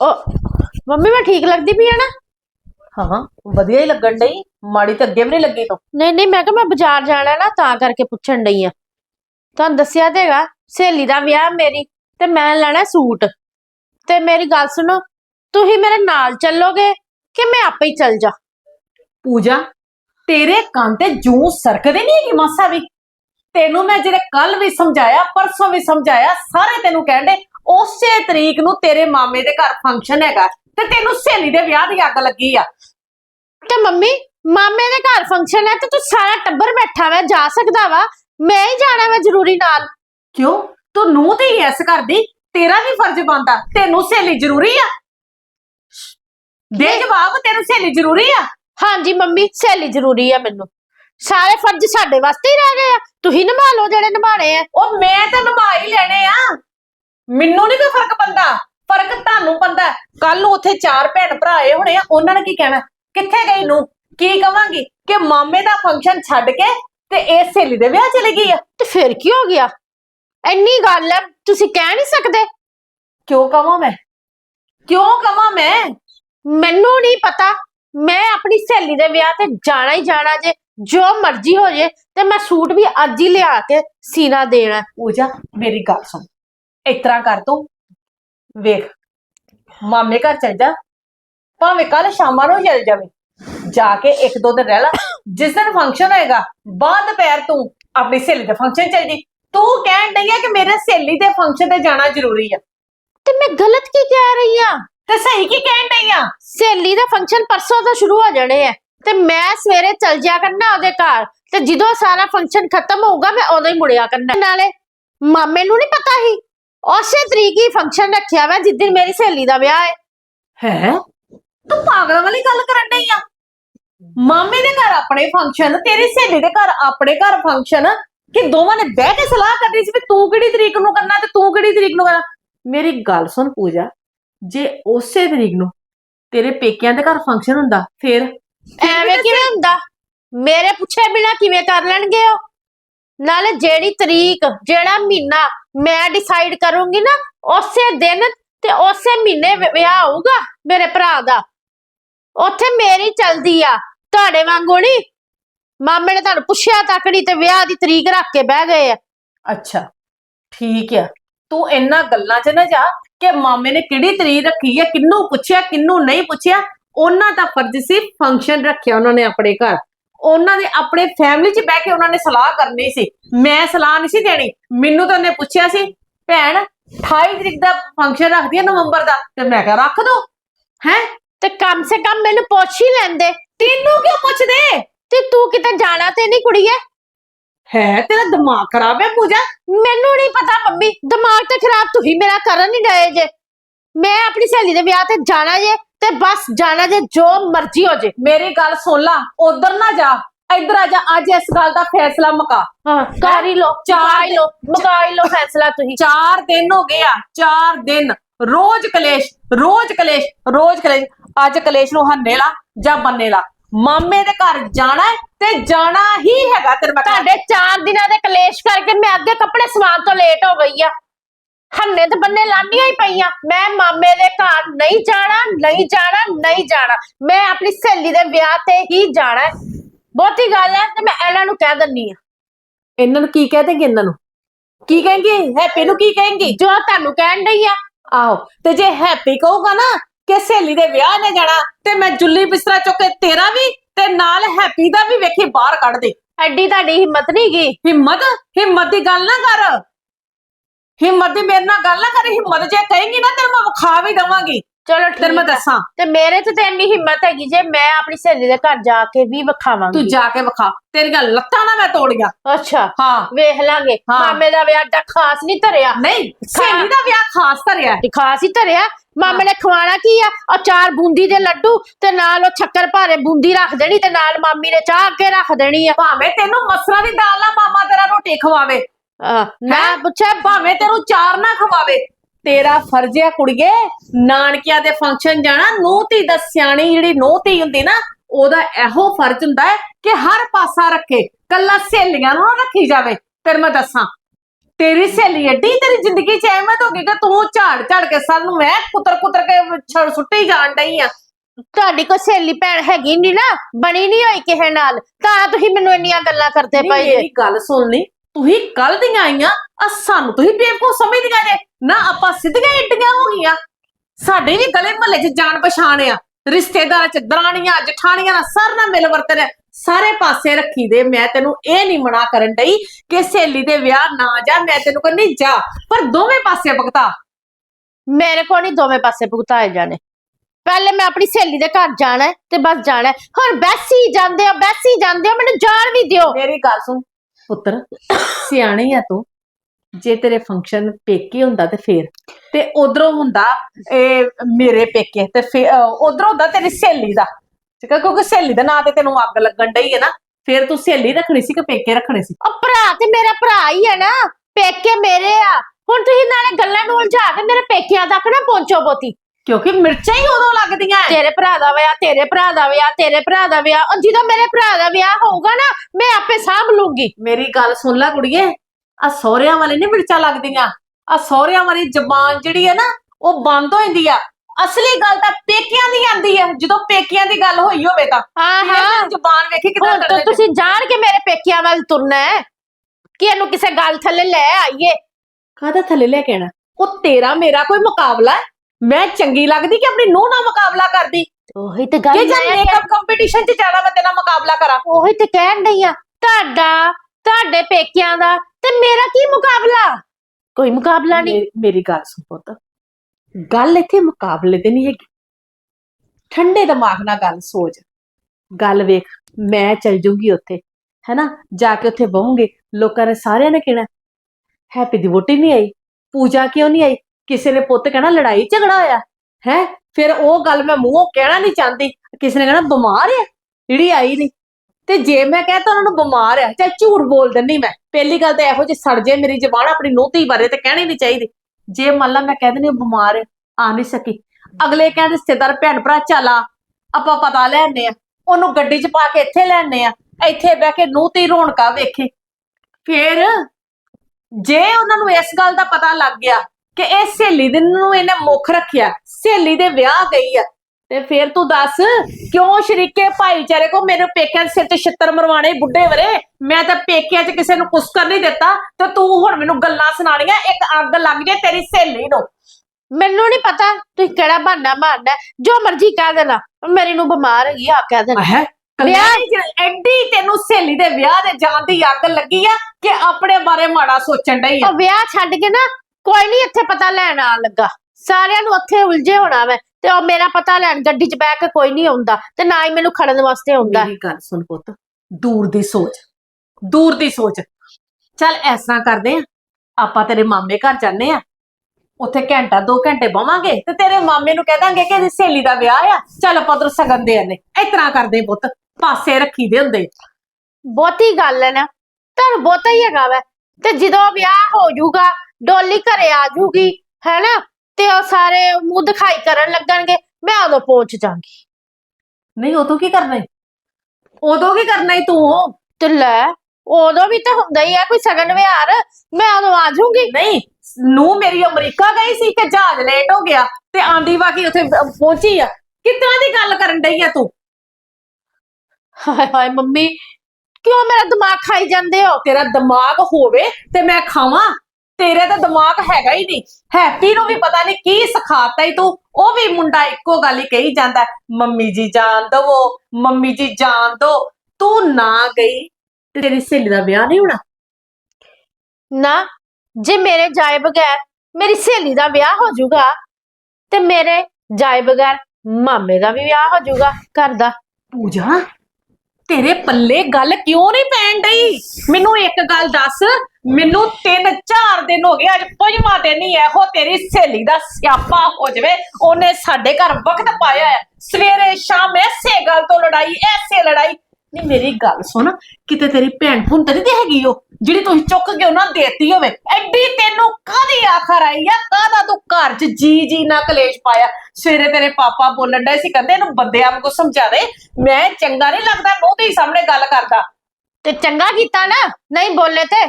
ਉਹ ਮੰਮੀ ਮੈਂ ਠੀਕ ਲੱਗਦੀ ਪਈ ਆ ਨਾ? ਹਾਂ ਵਧੀਆ ਹੀ ਲੱਗਣ ਡਈ। ਮਾੜੀ ਤਾਂ ਅੱਗੇ ਵੀ ਨਹੀਂ ਲੱਗੀ ਤੂੰ। ਨਹੀਂ ਨਹੀਂ ਮੈਂ ਕਿਹਾ ਮੈਂ ਬਾਜ਼ਾਰ ਜਾਣਾ ਨਾ ਤਾਂ ਕਰਕੇ ਪੁੱਛਣ ਡਈ ਆ। ਤੁਹਾਨੂੰ ਦੱਸਿਆ ਤੇਗਾ ਸਹੇਲੀ ਦਾ ਵਿਆਹ ਮੇਰੀ ਤੇ ਮੈਂ ਲੈਣਾ ਸੂਟ। ਤੇ ਮੇਰੀ ਗੱਲ ਸੁਣੋ ਤੁਸੀਂ ਮੇਰੇ ਨਾਲ ਚੱਲੋਗੇ ਕਿ ਮੈਂ ਆਪੇ ਹੀ ਚੱਲ ਜਾ? ਪੂਜਾ ਤੇਰੇ ਕੰਨ ਤੇ ਜੂੰ ਸਰਕਦੇ ਨਹੀਂ ਹੈਗੀ ਮਾਸਾ ਵੀ। ਤੈਨੂੰ ਮੈਂ ਜਿਹੜੇ ਕੱਲ ਵੀ ਸਮਝਾਇਆ ਪਰਸੋਂ ਵੀ ਸਮਝਾਇਆ ਸਾਰੇ ਤੈਨੂੰ ਕਹਿੰਦੇ ਉਸੇ ਤਰੀਕ ਨੂੰ ਤੇਰੇ ਮਾਮੇ ਦੇ ਘਰ ਫੰਕਸ਼ਨ ਹੈਗਾ। ਤੇ ਤੈਨੂੰ ਸਹੇਲੀ ਦੇ ਵਿਆਹ ਦੀ ਅੱਗ ਲੱਗੀ ਆ। ਤੇ ਮੰਮੀ ਮਾਮੇ ਦੇ ਘਰ ਫੰਕਸ਼ਨ ਹੈ ਤੇ ਤੂੰ ਸਾਰਾ ਟੱਬਰ ਬੈਠਾ ਵਾ ਜਾ ਸਕਦਾ ਵਾ। ਮੈਂ ਹੀ ਜਾਣਾ ਵਾ ਜ਼ਰੂਰੀ ਨਾਲ। ਕਿਉਂ? ਤੂੰ ਨੂੰ ਤੇ ਐਸ ਕਰਦੀ ਤੇਰਾ ਵੀ ਫਰਜ਼ ਬਣਦਾ। ਤੈਨੂੰ ਸਹੇਲੀ ਜ਼ਰੂਰੀ ਆ। ਦੇ ਜਵਾਬ ਤੈਨੂੰ ਸਹੇਲੀ ਜ਼ਰੂਰੀ ਆ? ਹਾਂਜੀ ਮੰਮੀ ਸਹੇਲੀ ਜ਼ਰੂਰੀ ਆ ਮੈਨੂੰ। ਸਾਰੇ ਫਰਜ਼ ਸਾਡੇ ਵਾਸਤੇ ਹੀ ਰਹਿ ਗਏ ਆ। ਤੁਸੀਂ ਨਿਭਾ ਲਓ ਜਿਹੜੇ ਨਿਭਾਣੇ ਆ। ਉਹ ਮੈਂ ਤਾਂ ਨਿਭਾ ਹੀ ਲੈਣੇ ਆ। ਮੈਨੂੰ ਨਹੀਂ ਕੋਈ ਫ਼ਰਕ ਪੈਂਦਾ। ਫ਼ਰਕ ਤੁਹਾਨੂੰ ਪੈਂਦਾ ਕੱਲ ਨੂੰ ਉੱਥੇ ਚਾਰ ਭੈਣ ਭਰਾ ਆਏ ਹੋਣੇ ਆ ਉਹਨਾਂ ਨੇ ਕੀ ਕਹਿਣਾ? ਕਿੱਥੇ ਗਈ ਨੂੰ? ਕੀ ਕਵਾਂਗੀ? ਕਿ ਮਾਮੇ ਦਾ ਫੰਕਸ਼ਨ ਛੱਡ ਕੇ ਤੇ ਇਹ ਸਹੇਲੀ ਦੇ ਵਿਆਹ ਚਲੀ ਗਈ ਆ। ਤੇ ਫਿਰ ਕੀ ਹੋ ਗਿਆ? ਇੰਨੀ ਗੱਲ ਹੈ ਤੁਸੀਂ ਕਹਿ ਨਹੀਂ ਸਕਦੇ। ਕਿਉਂ ਕਵਾਂ ਮੈਂ? ਕਿਉਂ ਕਵਾਂ ਮੈਂ? ਮੈਨੂੰ ਨਹੀਂ ਪਤਾ। ਮੈਂ ਆਪਣੀ ਸਹੇਲੀ ਦੇ ਵਿਆਹ ਤੇ ਜਾਣਾ ਹੀ ਜਾਣਾ ਜੇ ਜੋ ਮਰਜ਼ੀ ਹੋ ਜੇ ਤੇ ਮੈਂ ਸੂਟ ਵੀ ਅੱਜ ਹੀ ਲਿਆ ਕੇ ਸੀਨਾ ਦੇਣਾ। ਪੂਜਾ ਮੇਰੀ ਗੱਲ ਸੁਣ। ਇਸ ਤਰ੍ਹਾਂ ਕਰ ਤੂੰ। ਵੇਖ ਮਾਮੇ ਘਰ ਚਲ ਜਾ। ਭਾਵੇਂ ਕੱਲ ਸ਼ਾਮਾਂ ਨੂੰ ਚਲ ਜਾਵੇ। ਜਾ ਕੇ ਇੱਕ ਦੋ ਦਿਨ ਰਹਿ ਲੈ। ਜਿਸ ਦਿਨ ਫੰਕਸ਼ਨ ਹੋਏਗਾ ਬਾਅਦ ਪੈਰ ਤੂੰ ਆਪਣੀ ਸਹੇਲੀ ਦੇ ਫੰਕਸ਼ਨ ਚਲ ਜੀ। ਤੂੰ ਕਹਿਣ ਡਈ ਆ ਕਿ ਮੇਰੇ ਸਹੇਲੀ ਦੇ ਫੰਕਸ਼ਨ ਤੇ ਜਾਣਾ ਜ਼ਰੂਰੀ ਆ। ਤੇ ਮੈਂ ਗਲਤ ਕੀ ਕਹਿ ਰਹੀ ਆ? ਤੇ ਸਹੀ ਕੀ ਕਹਿਣ ਡਈ ਆ? ਸਹੇਲੀ ਦਾ ਫੰਕਸ਼ਨ ਪਰਸੋਂ ਤੋਂ ਸ਼ੁਰੂ ਹੋ ਜਾਣੇ ਆ। ਤੇ ਮੈਂ ਸਵੇਰੇ ਚਲ ਜਾ ਕਰਨਾ ਉਹਦੇ ਘਰ। ਤੇ ਜਦੋਂ ਸਾਰਾ ਫੰਕਸ਼ਨ ਖਤਮ ਹੋਊਗਾ ਮੈਂ ਉਦੋਂ ਹੀ ਮੁੜਿਆ ਕਰਨਾ। ਨਾਲੇ ਮਾਮੇ ਨੂੰ ਨਹੀਂ ਪਤਾ ਹੀ ਉਸੇ ਤਰੀਕ ਹੀ ਫੰਕਸ਼ਨ ਰੱਖਿਆ ਵਾ ਜਿਸ ਦਿਨ ਮੇਰੀ ਸਹੇਲੀ ਦਾ ਵਿਆਹ ਹੈ। ਹੈ? ਤੂੰ ਪਾਗਲ ਵਾਲੀ ਗੱਲ ਕਰਨ ਡਈ ਆ। ਮਾਮੇ ਦੇ ਘਰ ਆਪਣੇ ਫੰਕਸ਼ਨ ਤੇਰੀ ਸਹੇਲੀ ਦੇ ਘਰ ਆਪਣੇ ਘਰ ਫੰਕਸ਼ਨ ਕਿ ਦੋਵਾਂ ਨੇ ਬਹਿ ਕੇ ਸਲਾਹ ਕਰਨੀ ਸੀ ਵੀ ਤੂੰ ਕਿਹੜੀ ਤਰੀਕ ਨੂੰ ਕਰਨਾ ਤੇ ਤੂੰ ਕਿਹੜੀ ਤਰੀਕ ਨੂੰ ਕਰਨਾ? ਮੇਰੀ ਗੱਲ ਸੁਣ ਪੂਜਾ ਜੇ ਉਸੇ ਤਰੀਕ ਨੂੰ ਤੇਰੇ ਪੇਕਿਆਂ ਦੇ ਘਰ ਫੰਕਸ਼ਨ ਹੁੰਦਾ ਫਿਰ ਐਵੇਂ ਕਿਵੇਂ ਹੁੰਦਾ? ਮੇਰੇ ਪੁੱਛੇ ਬਿਨਾ ਕਿਵੇਂ ਕਰ ਲੈਣਗੇ ਉਹ? ਨਾਲੇ ਜਿਹੜੀ ਤਰੀਕ, ਜਿਹੜਾ ਮਹੀਨਾ ਮੈਂ ਡਿਸਾਈਡ ਕਰੂੰਗੀ ਨਾ, ਉਸੇ ਦਿਨ ਤੇ ਉਸੇ ਮਹੀਨੇ ਵਿਆਹ ਹੋਊਗਾ ਮੇਰੇ ਭਰਾ ਦਾ। ਉੱਥੇ ਮੇਰੀ ਚਲਦੀ ਆ, ਤੁਹਾਡੇ ਵਾਂਗੂ ਨੀ। ਮਾਮੇ ਨੇ ਤੁਹਾਨੂੰ ਪੁੱਛਿਆ ਤੱਕ ਨਹੀਂ ਤੇ ਵਿਆਹ ਦੀ ਤਰੀਕ ਰੱਖ ਕੇ ਬਹਿ ਗਏ ਆ। ਅੱਛਾ, ਠੀਕ ਆ। ਤੂੰ ਇੰਨਾ ਗੱਲਾਂ 'ਚ ਨਾ ਜਾ ਕਿ ਮਾਮੇ ਨੇ ਕਿਹੜੀ ਤਰੀਕ ਰੱਖੀ ਹੈ ਕਿੰਨੂੰ ਪੁੱਛਿਆ ਕਿੰਨੂੰ ਨਹੀਂ ਪੁੱਛਿਆ। ਉਹਨਾਂ ਦਾ ਫਰਜ਼ ਸੀ ਫੰਕਸ਼ਨ ਰੱਖਿਆ ਉਹਨਾਂ ਨੇ ਆਪਣੇ ਘਰ। ਉਹਨਾਂ ਦੇ ਆਪਣੇ ਫੈਮਿਲੀ 'ਚ ਬਹਿ ਕੇ ਉਹਨਾਂ ਨੇ ਸਲਾਹ ਕਰਨੀ ਸੀ। ਮੈਂ ਸਲਾਹ ਨਹੀਂ ਸੀ ਦੇਣੀ। ਮੈਨੂੰ ਤਾਂ ਉਹਨੇ ਪੁੱਛਿਆ ਸੀ ਭੈਣ 28 ਤਰੀਕ ਦਾ ਫੰਕਸ਼ਨ ਰੱਖਦੀ ਹੈ ਨਵੰਬਰ ਦਾ? ਤੇ ਮੈਂ ਕਿਹਾ ਰੱਖ ਦੋ। ਹੈ? ਤੇ ਕਮ ਸੇ ਕਮ ਮੈਨੂੰ ਪੁੱਛ ਹੀ ਲੈਂਦੇ। ਤੈਨੂੰ ਕਿਉਂ ਪੁੱਛਦੇ? ਤੇ ਤੂੰ ਕਿਤੇ ਜਾਣਾ ਤੇ ਨਹੀਂ ਕੁੜੀਏ? ਹੈ ਤੇਰਾ ਦਿਮਾਗ ਖਰਾਬ ਹੈ ਪੂਜਾ। ਮੈਨੂੰ ਨਹੀਂ ਪਤਾ ਮੰਮੀ। ਦਿਮਾਗ ਤੇ ਖਰਾਬ ਤੁਸੀਂ ਮੇਰਾ ਕਰਨ ਨਹੀਂ ਡਏ ਜੇ। ਮੈਂ ਆਪਣੀ ਸਹੇਲੀ ਦੇ ਵਿਆਹ ਤੇ ਜਾਣਾ ਜੇ। ਤੇ ਬਸ ਜਾਣਾ ਜੇ ਜੋ ਮਰਜ਼ੀ ਹੋ ਜੇ। ਮੇਰੀ ਗੱਲ ਸੁਣ ਲਾ ਉਧਰ ਨਾ ਜਾ ਇੱਧਰ ਆ ਜਾ ਅੱਜ ਇਸ ਗੱਲ ਦਾ ਫੈਸਲਾ ਮੁਕਾ। ਹਾਂ ਕਰ ਹੀ ਲੋ ਚਾਰ ਹੀ ਲੋ ਮੁਕਾ ਹੀ ਲੋ ਫੈਸਲਾ ਤੁਸੀਂ। ਚਾਰ ਦਿਨ ਹੋ ਗਏ ਆ ਚਾਰ ਦਿਨ। ਰੋਜ਼ ਕਲੇਸ਼ ਰੋਜ਼ ਕਲੇਸ਼ ਰੋਜ਼ ਕਲੇਸ਼। ਅੱਜ ਕਲੇਸ਼ ਨੂੰ ਹੰਨੇ ਲਾ ਜਾਂ ਬੰਨੇ ਲਾ। ਮਾਮੇ ਦੇ ਘਰ ਜਾਣਾ ਤੇ ਜਾਣਾ ਹੀ ਹੈਗਾ ਤੇਰੇ ਮੈਂ ਤੁਹਾਡੇ ਚਾਰ ਦਿਨਾਂ ਦੇ ਕਲੇਸ਼ ਕਰਕੇ ਮੈਂ ਅੱਗੇ ਕੱਪੜੇ ਸਵਾਨ ਤੋਂ ਲੇਟ ਹੋ ਗਈ ਆ। ਹੰਨੇ ਤੇ ਬੰਨੇ ਲਾਨੀਆਂ ਹੀ ਪਈਆਂ। ਮੈਂ ਮਾਮੇ ਦੇ ਘਰ ਨਹੀਂ ਜਾਣਾ ਨਹੀਂ ਜਾਣਾ ਨਹੀਂ ਜਾਣਾ। ਮੈਂ ਆਪਣੀ ਸਹੇਲੀ ਦੇ ਵਿਆਹ ਤੇ ਹੀ ਜਾਣਾ ਬਹੁਤੀ ਗੱਲ ਹੈ ਤੇ ਮੈਂ ਇਹਨਾਂ ਨੂੰ ਕਹਿ ਦਿੰਨੀ ਆ ਇਹਨਾਂ ਨੂੰ ਕੀ ਕਹਿ ਦੇਂਗੇ ਇਹਨਾਂ ਨੂੰ? ਕੀ ਕਹਿੰਗੇ ਹੈਪੀ ਨੂੰ ਕੀ ਕਹੇਂਗੀ ਜੋ ਤੁਹਾਨੂੰ ਕਹਿਣ ਡਈ ਆ। ਆਹੋ ਤੇ ਜੇ ਹੈਪੀ ਕਹੂਗਾ ਨਾ ਕਿ ਸਹੇਲੀ ਦੇ ਵਿਆਹ ਨੇ ਜਾਣਾ ਤੇ ਮੈਂ ਜੁੱਲੀ ਬਿਸਤਰਾ ਚੁੱਕ ਕੇ ਤੇਰਾ ਵੀ ਤੇ ਨਾਲ ਹੈਪੀ ਦਾ ਵੀ ਵੇਖੀ ਬਾਹਰ ਕੱਢ ਦੇ। ਐਡੀ ਤੁਹਾਡੀ ਹਿੰਮਤ ਨਹੀਂ ਗਈ ਹਿੰਮਤ? ਹਿੰਮਤ ਦੀ ਗੱਲ ਨਾ ਕਰ। ਹਿੰਮਤ ਦੀ ਮੇਰੇ ਨਾਲ ਗੱਲ ਨਾ ਕਰ ਹਿੰਮਤ ਜੇ ਕਹੇਂਗੀ ਨਾ ਤੈਨੂੰ ਮੈਂ ਵਿਖਾ ਵੀ ਦਵਾਂਗੀ। ਚਲੋ ਤੈਨੂੰ ਮੈਂ ਠੀਕ ਆ। ਦੱਸਾਂ। ਤੇ ਮੇਰੇ ਤੇ ਇੰਨੀ ਹਿੰਮਤ ਹੈਗੀ ਜੇ ਮੈਂ ਆਪਣੀ ਸਹੇਲੀ ਦੇ ਘਰ ਜਾ ਕੇ ਵੀ ਵਿਖਾਵਾਂਗੀ। ਤੂੰ ਜਾ ਕੇ ਵਿਖਾ। ਤੇਰੀਆਂ ਲੱਤਾਂ ਨਾ ਮੈਂ ਤੋੜੀਆਂ ਅੱਛਾ ਹਾਂ। ਵੇਖ ਲਾਂਗੇ। ਹਾਂ। ਮਾਮੇ ਦਾ ਵਿਆਹ ਤਾਂ ਖਾਸ ਨਹੀਂ ਧਰਿਆ। ਨਹੀਂ ਸਹੇਲੀ ਦਾ ਵਿਆਹ ਖਾਸ ਧਰਿਆ ਹੈ। ਤੇ ਖਾਸ ਹੀ ਧਰਿਆ। ਮਾਮੇ ਨੇ ਖਵਾਣਾ ਕੀ ਆ? ਉਹ ਚਾਰ ਬੂੰਦੀ ਦੇ ਲੱਡੂ ਤੇ ਨਾਲ ਉਹ ਸ਼ੱਕਰ ਭਾਰੇ ਬੂੰਦੀ ਰੱਖ ਦੇਣੀ ਤੇ ਨਾਲ ਮਾਮੀ ਨੇ ਚਾਹ ਅੱਗੇ ਰੱਖ ਦੇਣੀ ਆ। ਭਾਵੇਂ ਤੈਨੂੰ ਮਸਰਾਂ ਦੀ ਦਾਲ ਨਾਲ ਮਾਮਾ ਤੇਰਾ ਰੋਟੀ ਖਵਾਵੇ। ਆਹ, ਹੈਂ? ਪੁੱਛਿਆ ਭਾਵੇਂ ਤੈਨੂੰ ਚਾਰ ਨਾ ਖਵਾਵੇ ਤੇਰਾ ਫਰਜ਼ ਹੈ ਕੁੜੀਏ ਨਾਨਕਿਆਂ ਦੇ ਫੰਕਸ਼ਨ ਜਾਣਾ ਨੂੰਹ ਧੀ ਦਾ ਸਿਆਣੀ ਜਿਹੜੀ ਨੂੰਹ ਧੀ ਹੁੰਦੀ ਨਾ ਉਹਦਾ ਇਹੋ ਫਰਜ਼ ਹੁੰਦਾ ਹੈ ਕਿ ਹਰ ਪਾਸਾ ਰੱਖੇ ਕੱਲਾ ਸਹੇਲੀਆਂ ਨੂੰ ਨਾ ਰੱਖੀ ਜਾਵੇ। ਤੇਰੇ ਮੈਂ ਦੱਸਾਂ ਤੇਰੀ ਸਹੇਲੀ ਏਡੀ ਤੇਰੀ ਜ਼ਿੰਦਗੀ ਚ ਅਹਿਮਤ ਹੋ ਗਈ ਕਿ ਤੂੰ ਝਾੜ ਝਾੜ ਕੇ ਸਰ ਨੂੰ ਐ ਕੁੱਤਰ ਕੁੱਤਰ ਕੇ ਛੜ ਸੁੱਟੀ ਜਾਣ ਡਈ ਆ। ਤੁਹਾਡੀ ਕੋਈ ਸਹੇਲੀ ਭੈਣ ਹੈਗੀ ਨਹੀਂ ਨਾ ਬਣੀ ਨਹੀਂ ਹੋਈ ਕਿਸੇ ਨਾਲ ਤਾਂ ਤੁਸੀਂ ਮੈਨੂੰ ਇੰਨੀਆਂ ਗੱਲਾਂ ਕਰਦੇ ਪਏ ਜੇ। ਮੇਰੀ ਗੱਲ ਸੁਣਨੀ ਤੁਸੀਂ ਕੱਲ ਦੀਆਂ ਆਈਆਂ ਆ ਸਾਨੂੰ ਤੁਸੀਂ ਬੇਵਕੂਫ ਸਮਝਦੀਆਂ ਜੇ ਨਾ। ਆਪਾਂ ਸਿੱਧੀਆਂ ਇੱਡੀਆਂ ਹੋ ਗਈਆਂ ਸਾਡੇ ਵੀ ਗਲੇ ਮਹੱਲੇ 'ਚ ਜਾਣ ਪਛਾਣ ਆ। ਰਿਸ਼ਤੇਦਾਰਾਂ 'ਚ ਦਰਾਣੀਆਂ ਜਠਾਣੀਆਂ ਨਾਲ ਸਰ ਨਾਲ ਮਿਲ ਵਰਤਨ ਸਾਰੇ ਪਾਸੇ ਰੱਖੀ ਦੇ। ਮੈਂ ਤੈਨੂੰ ਇਹ ਨਹੀਂ ਮਨਾ ਕਰਨ ਡਈ ਕਿ ਸਹੇਲੀ ਦੇ ਵਿਆਹ ਨਾ ਜਾ। ਮੈਂ ਤੈਨੂੰ ਕਹਿੰਦੀ ਜਾ। ਪਰ ਦੋਵੇਂ ਪਾਸੇ ਭਗਤਾ। ਮੇਰੇ ਕੋਲ ਨਹੀਂ ਦੋਵੇਂ ਪਾਸੇ ਭੁਗਤਾਏ ਜਾਣੇ। ਪਹਿਲੇ ਮੈਂ ਆਪਣੀ ਸਹੇਲੀ ਦੇ ਘਰ ਜਾਣਾ ਹੈ ਤੇ ਬਸ ਜਾਣਾ ਹੈ। ਹੁਣ ਬੈਸੀ ਜਾਂਦੇ ਹੋ ਬੈਸੀ ਜਾਂਦੇ ਹੋ। ਮੈਨੂੰ ਜਾਣ ਵੀ ਦਿਓ। ਮੇਰੀ ਗੱਲ ਸੁਣ। ਪੁੱਤਰ, ਸਿਆਣੇ ਆ ਤੂੰ। ਜੇ ਤੇਰੇ ਫੰਕਸ਼ਨ ਪੇਕੇ ਹੁੰਦਾ ਤੇ ਫੇਰ। ਤੇ ਉਧਰੋਂ ਹੁੰਦਾ ਇਹ ਮੇਰੇ ਪੇਕੇ, ਤੇ ਫੇਰ ਉਧਰੋਂ ਹੁੰਦਾ ਤੇਰੀ ਸਹੇਲੀ ਦਾ। ਠੀਕ ਹੈ ਕਿਉਂਕਿ ਸਹੇਲੀ ਦਾ ਨਾਂ ਤੇ ਤੈਨੂੰ ਅੱਗ ਲੱਗਣ ਡਈ ਹੈ ਨਾ। ਫੇਰ ਤੂੰ ਸਹੇਲੀ ਰੱਖਣੀ ਸੀ ਕਿ ਪੇਕੇ ਰੱਖਣੇ ਸੀ? ਉਹ ਭਰਾ ਤੇ ਮੇਰਾ ਭਰਾ ਹੀ ਹੈ ਨਾ। ਪੇਕੇ ਮੇਰੇ ਆ। ਹੁਣ ਤੁਸੀਂ ਨਾਲੇ ਗੱਲਾਂ ਨੂੰ ਉਲਝਾ ਕੇ ਮੇਰੇ ਪੇਕਿਆਂ ਤੱਕ ਨਾ ਪਹੁੰਚੋ ਬੋਤੀ ਕਿਉਂਕਿ ਮਿਰਚਾਂ ਹੀ ਉਦੋਂ ਲੱਗਦੀਆਂ ਐ। ਤੇਰੇ ਭਰਾ ਦਾ ਵਿਆਹ ਤੇਰੇ ਭਰਾ ਦਾ ਵਿਆਹ ਤੇਰੇ ਭਰਾ ਦਾ ਵਿਆਹ। ਉਹ ਜਦੋਂ ਮੇਰੇ ਭਰਾ ਦਾ ਵਿਆਹ ਹੋਊਗਾ ਨਾ ਮੈਂ ਆਪੇ ਸਾਂਭ ਲੂੰਗੀ। ਮੇਰੀ ਗੱਲ ਸੁਣ ਲੈ ਕੁੜੀਏ ਆ ਸਹੁਰਿਆਂ ਵਾਲੇ ਨੇ ਮਿਰਚਾਂ ਲੱਗਦੀਆਂ। ਆ ਸਹੁਰਿਆਂ ਵਾਲੀ ਜ਼ਬਾਨ ਜਿਹੜੀ ਹੈ ਨਾ ਉਹ ਬੰਦ ਹੋ ਜਾਂਦੀ ਆ। ਅਸਲੀ ਗੱਲ ਤਾਂ ਪੇਕਿਆਂ ਦੀ ਆਂਦੀ ਆ ਜਦੋਂ ਪੇਕਿਆਂ ਦੀ ਗੱਲ ਹੋਈ ਹੋਵੇ ਤਾਂ। ਹਾਂ ਹਾਂ। ਜ਼ਬਾਨ ਵੇਖੀ ਕਿਦਾਂ ਹੁਣ ਤਾਂ ਕਰਦੇ ਤੁਸੀਂ ਜਾਣ ਕੇ ਮੇਰੇ ਪੇਕਿਆਂ ਵੱਲ ਤੁਰਨਾ ਹੈ ਕਿ ਇਹਨੂੰ ਕਿਸੇ ਗੱਲ ਥੱਲੇ ਲੈ ਆਈਏ। ਕਾਹਦਾ ਥੱਲੇ ਲੈ ਕੇ ਆਣਾ? ਉਹ ਤੇਰਾ ਮੇਰਾ ਕੋਈ ਮੁਕਾਬਲਾ ਹੈ ਮੈਂ ਚੰਗੀ ਲੱਗਦੀ ਕਿ ਆਪਣੀ ਨੂੰਹ ਨਾਲ ਮੁਕਾਬਲਾ ਕਰਦੀ? ਉਹੀ ਤੇ ਗੱਲ ਕਿ ਜੇ ਮੈਂ ਮੇਕਅਪ ਕੰਪੀਟੀਸ਼ਨ 'ਚ ਜਾਣਾ ਮੈਂ ਤੇਰੇ ਮੁਕਾਬਲਾ ਕਰਾਂ। ਉਹੀ ਤੇ ਕਹਿਣ ਡਈ ਆ ਤੁਹਾਡਾ ਤੁਹਾਡੇ ਪੇਕਿਆਂ ਦਾ ਤੇ ਮੇਰਾ ਕੀ ਮੁਕਾਬਲਾ? ਕੋਈ ਮੁਕਾਬਲਾ ਨਹੀਂ। ਮੇਰੀ- ਮੇਰੀ ਗੱਲ ਸੁਣ ਪੁੱਤ। ਗੱਲ ਇੱਥੇ ਮੁਕਾਬਲੇ ਤੇ ਨਹੀਂ ਹੈਗੀ। ਠੰਡੇ ਦਿਮਾਗ ਨਾਲ ਗੱਲ ਸੋਚ। ਗੱਲ ਵੇਖ ਮੈਂ ਚਲ ਜੂੰਗੀ ਉੱਥੇ ਹੈਨਾ? ਜਾ ਕੇ ਉੱਥੇ ਬਹੂੰਗੇ। ਲੋਕਾਂ ਨੇ ਸਾਰਿਆਂ ਨੇ ਕਹਿਣਾ ਹੈਪੀ ਦੀ ਵੋਟੀ ਨਹੀਂ ਆਈ। ਪੂਜਾ ਕਿਉਂ ਨਹੀਂ ਆਈ? ਕਿਸੇ ਨੇ ਪੁੱਤ ਕਹਿਣਾ ਲੜਾਈ ਝਗੜਾ ਹੋਇਆ, ਹੈ? ਫਿਰ ਉਹ ਗੱਲ ਮੈਂ ਮੂੰਹੋਂ ਕਹਿਣਾ ਨਹੀਂ ਚਾਹੁੰਦੀ। ਕਿਸੇ ਨੇ ਕਹਿਣਾ ਬਿਮਾਰ ਆ, ਜਿਹੜੀ ਆਈ ਨਹੀਂ। ਤੇ ਜੇ ਮੈਂ ਕਹਤਾ ਉਹਨਾਂ ਨੂੰ ਬਿਮਾਰ ਆ, ਚਾਹੇ ਝੂਠ ਬੋਲ ਦਿੰਨੀ ਮੈਂ, ਪਹਿਲੀ ਗੱਲ ਤਾਂ ਇਹੋ ਜਿਹੀ ਸੜ ਜੇ ਮੇਰੀ ਜ਼ਬਾਨ ਆਪਣੀ ਨੂੰਹ ਧੀ ਬਾਰੇ ਤੇ ਕਹਿਣੀ ਨਹੀਂ ਚਾਹੀਦੀ। ਜੇ ਮੰਨ ਲਾ ਮੈਂ ਕਹਿ ਦਿੰਦੀ ਬਿਮਾਰ ਹੈ ਆ ਨਹੀਂ ਸਕੀ। ਅਗਲੇ ਕਹਿਣ ਰਿਸ਼ਤੇਦਾਰ ਭੈਣ ਭਰਾ ਚੱਲਾ ਆਪਾਂ ਪਤਾ ਲੈਣੇ ਆ। ਉਹਨੂੰ ਗੱਡੀ 'ਚ ਪਾ ਕੇ ਇੱਥੇ ਲੈਣੇ ਆ, ਇੱਥੇ ਬਹਿ ਕੇ ਨੂੰਹ ਧੀ ਰੌਣਕਾਂ ਵੇਖੇ। ਫੇਰ ਜੇ ਉਹਨਾਂ ਨੂੰ ਇਸ ਗੱਲ ਦਾ ਪਤਾ ਲੱਗ ਗਿਆ ਕਿ ਇਹ ਸਹੇਲੀ ਦੇ ਨੂੰ ਇਹਨੇ ਮੁੱਖ ਰੱਖਿਆ ਸਹੇਲੀ ਦੇ ਵਿਆਹ ਗਈ ਆ। ਤੇ ਫਿਰ ਤੂੰ ਦੱਸ ਕਿਉਂ ਸ਼ਰੀਕੇ ਭਾਈਚਾਰੇ ਕੋ ਮੇਰੇ ਪੇਕਿਆਂ ਦੇ ਸਿਰ ਤੇ ਛਿੱਤਰ ਮਰਵਾਣੇ ਬੁੱਢੇ ਵਰੇ? ਮੈਂ ਤਾਂ ਪੇਕਿਆਂ 'ਚ ਕਿਸੇ ਨੂੰ ਕੁਛ ਕਰ ਨਹੀਂ ਦਿੱਤਾ ਤੇ ਤੂੰ ਹੁਣ ਮੈਨੂੰ ਗੱਲਾਂ ਸੁਣਾਣੀਆਂ ਇੱਕ ਅੱਗ ਲੱਗ ਜੇ ਤੇਰੀ ਸਹੇਲੀ ਨੂੰ। ਮੈਨੂੰ ਨਹੀਂ ਪਤਾ ਤੁਸੀਂ ਕਿਹੜਾ ਬਹਾਨਾ ਮਾਰਨਾ। ਜੋ ਮਰਜ਼ੀ ਕਹਿ ਦੇਣਾ ਮੇਰੀ ਨੂੰ ਬਿਮਾਰ ਹੈਗੀ ਆ ਕਹਿ ਦੇਣਾ। ਹੈ ਵਿਆਹ- ਐਡੀ ਤੈਨੂੰ ਸਹੇਲੀ ਦੇ ਵਿਆਹ ਦੇ ਜਾਣ ਦੀ ਅੱਗ ਲੱਗੀ ਆ ਕਿ ਆਪਣੇ ਬਾਰੇ ਮਾੜਾ ਸੋਚਣ ਡਈ ਆ। ਉਹ ਵਿਆਹ ਛੱਡ ਕੇ ਨਾ ਕੋਈ ਨਹੀਂ ਇੱਥੇ ਪਤਾ ਲੈਣ ਆਣ ਲੱਗਾ। ਸਾਰਿਆਂ ਨੂੰ ਉੱਥੇ ਉਲਝੇ ਹੋਣਾ ਮੈਂ ਤੇ ਉਹ ਮੇਰਾ ਪਤਾ ਲੈਣ ਗੱਡੀ 'ਚ ਬਹਿ ਕੇ ਕੋਈ ਨਹੀਂ ਆਉਂਦਾ ਤੇ ਨਾ ਹੀ ਮੈਨੂੰ ਖੜਨ ਵਾਸਤੇ ਆਉਂਦਾ। ਮੇਰੀ ਗੱਲ ਸੁਣ ਪੁੱਤ ਦੂਰ ਦੀ ਸੋਚ ਦੂਰ ਦੀ ਸੋਚ। ਚੱਲ ਤਰ੍ਹਾਂ ਕਰਦੇ ਆ ਆਪਾਂ ਤੇਰੇ ਮਾਮੇ ਘਰ ਜਾਂਦੇ ਆ। ਉੱਥੇ ਘੰਟਾ 2 ਘੰਟੇ ਬਵਾਂਗੇ ਤੇ ਤੇਰੇ ਮਾਮੇ ਨੂੰ ਕਹਿ ਦਾਂਗੇ ਕਿ ਇਹਦੀ ਸਹੇਲੀ ਦਾ ਵਿਆਹ ਆ। ਚੱਲ ਆਪਾਂ ਉਧਰ ਸਗਨ ਦੇ ਆਨੇ ਇਸ ਤਰ੍ਹਾਂ ਕਰਦੇ ਪੁੱਤ ਪਾਸੇ ਰੱਖੀ ਦੇ ਹੁੰਦੇ ਬਹੁਤੀ ਗੱਲ ਹੈ ਨਾ ਤੁਹਾਨੂੰ ਬਹੁਤਾ ਹੀ ਹੈਗਾ ਵੈ ਤੇ ਜਦੋਂ ਵਿਆਹ ਹੋ ਜਾਊਗਾ ਡੋਲੀ ਘਰੇ ਆ ਜਾਊਗੀ ਹੈਨਾ? ਤੇ ਉਹ ਸਾਰੇ ਮੂੰਹ ਦਿਖਾਈ ਕਰਨ ਲੱਗਣਗੇ ਮੈਂ ਉਦੋਂ ਪਹੁੰਚ ਜਾਵਾਂਗੀ ਨਹੀਂ ਉਦੋਂ ਕੀ ਕਰਨਾ ਈ? ਉਦੋਂ ਕੀ ਕਰਨਾ ਈ ਤੂੰ? ਤੇ ਲੈ ਉਦੋਂ ਵੀ ਤਾਂ ਹੁੰਦਾ ਹੀ ਆ ਕੋਈ ਸਗਨ ਵਿਹਾਰ ਮੈਂ ਉਦੋਂ ਆ ਜਾਊਂਗੀ ਨਹੀਂ ਨੂੰ ਮੇਰੀ ਅਮਰੀਕਾ ਗਈ ਸੀ ਕਿ ਜਹਾਜ਼ ਲੇਟ ਹੋ ਗਿਆ ਤੇ ਆਂਦੀ ਵਾਕੀ ਉੱਥੇ ਪ- ਪਹੁੰਚੀ ਆ। ਕਿੱਦਾਂ ਦੀ ਗੱਲ ਕਰਨ ਡਈ ਆ ਤੂੰ? ਹਾਏ ਹਾਏ ਮੰਮੀ ਕਿਉਂ ਮੇਰਾ ਦਿਮਾਗ ਖਾਈ ਜਾਂਦੇ ਹੋ? ਤੇਰਾ ਦਿਮਾਗ ਹੋਵੇ ਤੇ ਮੈਂ ਖਾਵਾਂ? ਤੇਰੇ ਤਾਂ ਦਿਮਾਗ ਹੈਗਾ ਹੀ ਨਹੀਂ। ਹੈਪੀ ਨੂੰ ਵੀ ਪਤਾ ਨਹੀਂ ਕੀ ਸਿਖਾਤਾ ਈ ਤੂੰ। ਉਹ ਵੀ ਮੁੰਡਾ ਇੱਕੋ ਗੱਲ ਹੀ ਕਹੀ ਜਾਂਦਾ ਮੰਮੀ ਜੀ ਜਾਣ ਦਵੋ ਮੰਮੀ ਜੀ ਜਾਣ ਦੋ। ਤੂੰ ਨਾ ਗਈ ਤੇ ਤੇਰੀ ਸਹੇਲੀ ਦਾ ਵਿਆਹ ਨਹੀਂ ਹੋਣਾ? ਨਾ ਜੇ ਮੇਰੇ ਜਾਏ ਬਗੈਰ ਮੇਰੀ ਸਹੇਲੀ ਦਾ ਵਿਆਹ ਹੋ ਜਾਊਗਾ ਤੇ ਮੇਰੇ ਜਾਏ ਬਗੈਰ ਮਾਮੇ ਦਾ ਵੀ ਵਿਆਹ ਹੋ ਜਾਊਗਾ ਘਰ ਦਾ। ਪੂਜਾ ਤੇਰੇ ਪੱਲੇ ਗੱਲ ਕਿਉਂ ਨਹੀਂ ਪੈਣ ਡਈ? ਮੈਨੂੰ ਇੱਕ ਗੱਲ ਦੱਸ, ਮੈਨੂੰ 3-4 ਦਿਨ ਹੋ ਗਏ, ਅੱਜ ਪੰਜਵਾਂ ਦਿਨ ਹੀ ਇਹੋ ਤੇਰੀ ਸਹੇਲੀ ਦਾ ਸਿਆਪਾ ਹੋ ਜਵੇ। ਉਹਨੇ ਸਾਡੇ ਘਰ ਵਕਤ ਪਾਇਆ ਹੈ ਸਵੇਰੇ ਸ਼ਾਮ ਐਸੇ ਗੱਲ ਤੋਂ ਲੜਾਈ, ਐਸੇ ਲੜਾਈ। ਨਹੀਂ ਮੇਰੀ ਗੱਲ ਸੁਣ, ਕਿਤੇ ਤੇਰੀ ਭੈਣ ਭੁੰਨ ਤੇ ਹੈਗੀ ਉਹ ਜਿਹੜੀ ਤੁਸੀਂ ਚੁੱਕ ਕੇ ਉਹਨਾਂ ਨੂੰ ਦੇਤੀ ਹੋਵੇ ਐਡੀ ਤੈਨੂੰ ਕਾਹਦੀ ਆਖਰ ਆਈ ਆ? ਕਾਹਦਾ ਤੂੰ ਘਰ 'ਚ ਜੀ ਜੀ ਨਾ ਕਲੇਸ਼ ਪਾਇਆ? ਸਵੇਰੇ ਤੇਰੇ ਪਾਪਾ ਬੋਲਣ ਡਏ ਸੀ ਕਹਿੰਦੇ ਇਹਨੂੰ ਬੰਦਿਆਂ ਨੂੰ ਸਮਝਾ ਦੇ ਮੈਂ ਚੰਗਾ ਨਹੀਂ ਲੱਗਦਾ ਦੇ ਸਾਹਮਣੇ ਗੱਲ ਕਰਦਾ। ਤੇ ਚੰਗਾ ਕੀਤਾ ਨਾ? ਨਹੀਂ ਬੋਲੇ ਤੇ?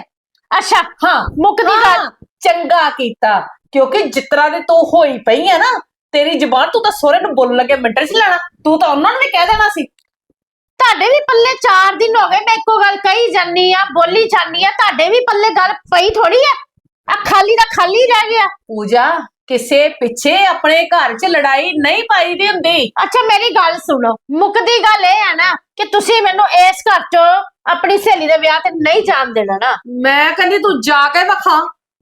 ਅੱਛਾ ਹਾਂ ਮੁੱਕਦੀ ਗੱਲ। ਚੰਗਾ ਕੀਤਾ। ਕਿਉਂਕਿ ਜਿਤਰਾ ਦੇ ਤੂੰ ਹੋਈ ਪਈ ਹੈ ਨਾ ਤੇਰੀ ਜ਼ਬਾਨ ਤੂੰ ਤਾਂ ਸੋਹਰੇ ਨੂੰ ਬੋਲਣ ਲੱਗੇ ਮਿੰਟਾਂ 'ਚ ਲੈਣਾ। ਤੂੰ ਤਾਂ ਉਹਨਾਂ ਨੂੰ ਵੀ ਕਹਿ ਦੇਣਾ ਸੀ ਤੁਹਾਡੇ ਵੀ ਪੱਲੇ 4 ਦਿਨ ਹੋ ਗਏ ਮੈਂ ਇੱਕੋ ਗੱਲ ਕਹੀ ਜਾਨੀ ਆ ਬੋਲੀ ਜਾਨੀ ਆ ਤੁਹਾਡੇ ਵੀ ਪੱਲੇ ਗੱਲ ਪਈ ਥੋੜੀ ਆ। ਆ ਖਾਲੀ ਦਾ ਖਾਲੀ ਰਹਿ ਗਿਆ। ਪੂਜਾ ਕਿਸੇ ਪਿੱਛੇ ਆਪਣੇ ਘਰ 'ਚ ਲੜਾਈ ਨਹੀਂ ਪਾਈ ਦੀ ਹੁੰਦੀ। ਅੱਛਾ ਮੇਰੀ ਗੱਲ ਸੁਣੋ ਮੁੱਕਦੀ ਗੱਲ ਇਹ ਹੈ ਨਾ ਕਿ ਤੁਸੀਂ ਮੈਨੂੰ ਇਸ ਘਰ ਚੋਂ ਆਪਣੀ ਸਹੇਲੀ ਦੇ ਵਿਆਹ ਤੇ ਨਹੀਂ ਜਾਣ ਦੇਣਾ ਨਾ। ਮੈਂ ਕਹਿੰਦੀ ਤੂੰ ਜਾ ਕੇ ਵਿਖਾ।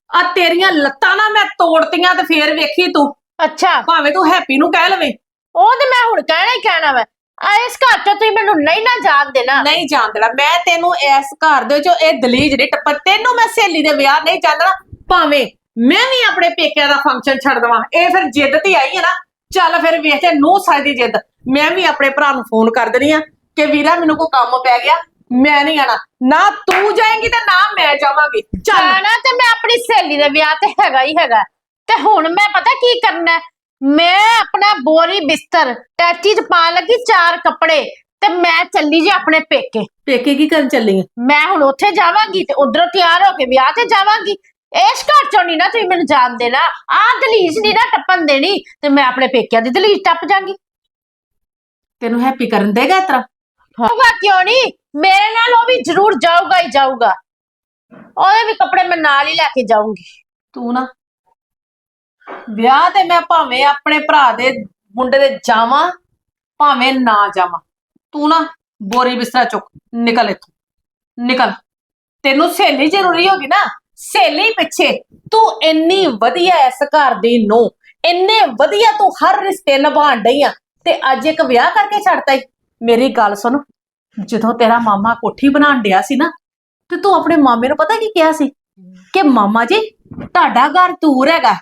ਆ ਤੇਰੀਆਂ ਲੱਤਾਂ ਨਾ ਮੈਂ ਤੋੜਤੀਆਂ ਤੇ ਫੇਰ ਵੇਖੀ ਤੂੰ। ਅੱਛਾ। ਭਾਵੇਂ ਤੂੰ ਹੈਪੀ ਨੂੰ ਕਹਿ ਲਵੇਂ। ਉਹ ਤੇ ਮੈਂ ਹੁਣ ਕਹਿਣਾ ਹੀ ਕਹਿਣਾ ਵਾ। ਆ ਇਸ ਘਰ ਚੋਂ ਤੁਸੀਂ ਮੈਨੂੰ ਨਹੀਂ ਨਾ ਜਾਣ ਦੇਣਾ। ਨਹੀਂ ਜਾਣ ਦੇਣਾ। ਮੈਂ ਤੈਨੂੰ ਇਸ ਘਰ ਦੇ ਵਿੱਚੋਂ ਇਹ ਦਲੀਜ ਨਹੀਂ ਟੱਪਰ ਤੈਨੂੰ ਮੈਂ ਸਹੇਲੀ ਦੇ ਵਿਆਹ ਨਹੀਂ ਜਾਣਦਾ ਭਾਵੇਂ ਮੈਂ ਵੀ ਆਪਣੇ ਪੇਕਿਆਂ ਦਾ ਫੰਕਸ਼ਨ ਛੱਡ ਦਵਾਂ ਇਹ ਫਿਰ ਜਿੱਦ ਤੇ ਆਈ ਹੈ ਨਾ। ਚੱਲ ਫਿਰ ਵੇਖ ਤੇ ਨੂੰ ਸਾਡੀ ਜਿੱਦ। ਮੈਂ ਵੀ ਆਪਣੇ ਭਰਾ ਨੂੰ ਫੋਨ ਕਰ ਦੇਣੀ ਆ ਕਿ ਵੀਰਾ ਮੈਨੂੰ ਕੋਈ ਕੰਮ ਪੈ ਗਿਆ ਮੈਂ ਨਹੀਂ ਆਣਾ ਨਾ ਤੂੰ ਜਾਏਂਗੀ ਤੇ ਨਾ ਮੈਂ ਜਾਵਾਂਗੀ। ਚੱਲ। ਜਾਣਾ ਤੇ ਮੈਂ ਆਪਣੀ ਸਹੇਲੀ ਦੇ ਵਿਆਹ ਤੇ ਹੈਗਾ ਹੀ ਹੈਗਾ। ਤੇ ਹੁਣ ਮੈਂ ਪਤਾ ਕੀ ਕਰਨਾ ਹੈ? ਮੈਂ ਆਪਣਾ ਬੋਰੀ ਬਿਸਤਰ ਟੈਚੀ ਚ ਪਾਣ ਲੱਗੀ ਚਾਰ ਕੱਪੜੇ ਤੇ ਮੈਂ ਚੱਲੀ ਜੀ ਆਪਣੇ ਪੇਕੇ। ਪੇਕੇ ਕੀ ਕਰਨ ਚੱਲੀ ਆ? ਮੈਂ ਹੁਣ ਉੱਥੇ ਜਾਵਾਂਗੀ ਤੇ ਉਧਰੋਂ ਤਿਆਰ ਹੋ ਕੇ ਵਿਆਹ ਤੇ ਜਾਵਾਂਗੀ। ਇਸ ਘਰ ਚੋਂ ਨਹੀਂ ਨਾ ਤੁਸੀਂ ਮੈਨੂੰ ਜਾਣ ਦੇਣਾ। ਆਹ ਦਲੀਜ ਨਹੀਂ ਨਾ ਟੱਪਣ ਦੇਣੀ ਤੇ ਮੈਂ ਆਪਣੇ ਪੇਕਿਆਂ ਦੀ ਦਲੀਜ ਟੱਪ ਜਾਗੀ। ਤੈਨੂੰ ਹੈਪੀ ਕਰਨ ਦੇਗਾ ਇਸ ਤਰ੍ਹਾਂ? ਹੋਗਾ ਕਿਉਂ ਨਹੀਂ ਮੇਰੇ ਨਾਲ ਉਹ ਵੀ ਜ਼ਰੂਰ ਜਾਊਗਾ ਹੀ ਜਾਊਗਾ। ਉਹਦੇ ਵੀ ਕੱਪੜੇ ਮੈਂ ਨਾਲ ਹੀ ਲੈ ਕੇ ਜਾਊਂਗੀ। ਤੂੰ ਨਾ ਵਿਆਹ ਤੇ ਮੈਂ ਭਾਵੇਂ ਆਪਣੇ ਭਰਾ ਦੇ ਮੁੰਡੇ ਦੇ ਜਾਵਾਂ ਭਾਵੇਂ ਨਾ ਜਾਵਾਂ। ਤੂੰ ਨਾ ਬੋਰੀ ਬਿਸਤਰਾ ਚੁੱਕ ਨਿਕਲ ਇੱਥੋਂ। ਨਿਕਲ। ਤੈਨੂੰ ਸਹੇਲੀ ਜ਼ਰੂਰੀ ਹੋਗੀ ਨਾ। ਸਹੇਲੀ ਪਿੱਛੇ। ਤੂੰ ਇੰਨੀ ਵਧੀਆ ਇਸ ਘਰ ਦੀ ਨੂੰ ਇੰਨੇ ਵਧੀਆ ਤੂੰ ਹਰ ਰਿਸ਼ਤੇ ਨਿਭਾਣ ਡਈ ਆ। ਤੇ ਅੱਜ ਇੱਕ ਵਿਆਹ ਕਰਕੇ ਛੱਡਤਾ ਈ। ਮੇਰੀ ਗੱਲ ਸੁਣ। ਜਦੋਂ ਤੇਰਾ ਮਾਮਾ ਕੋਠੀ ਬਣਾਉਣ ਡਿਆ ਸੀ ਨਾ ਤੇ ਤੂੰ ਆਪਣੇ ਮਾਮੇ ਨੂੰ ਪਤਾ ਕੀ ਕਿਹਾ ਸੀ? ਕਿ ਮਾਮਾ ਜੀ ਤੁਹਾਡਾ ਘਰ ਦੂਰ ਹੈਗਾ।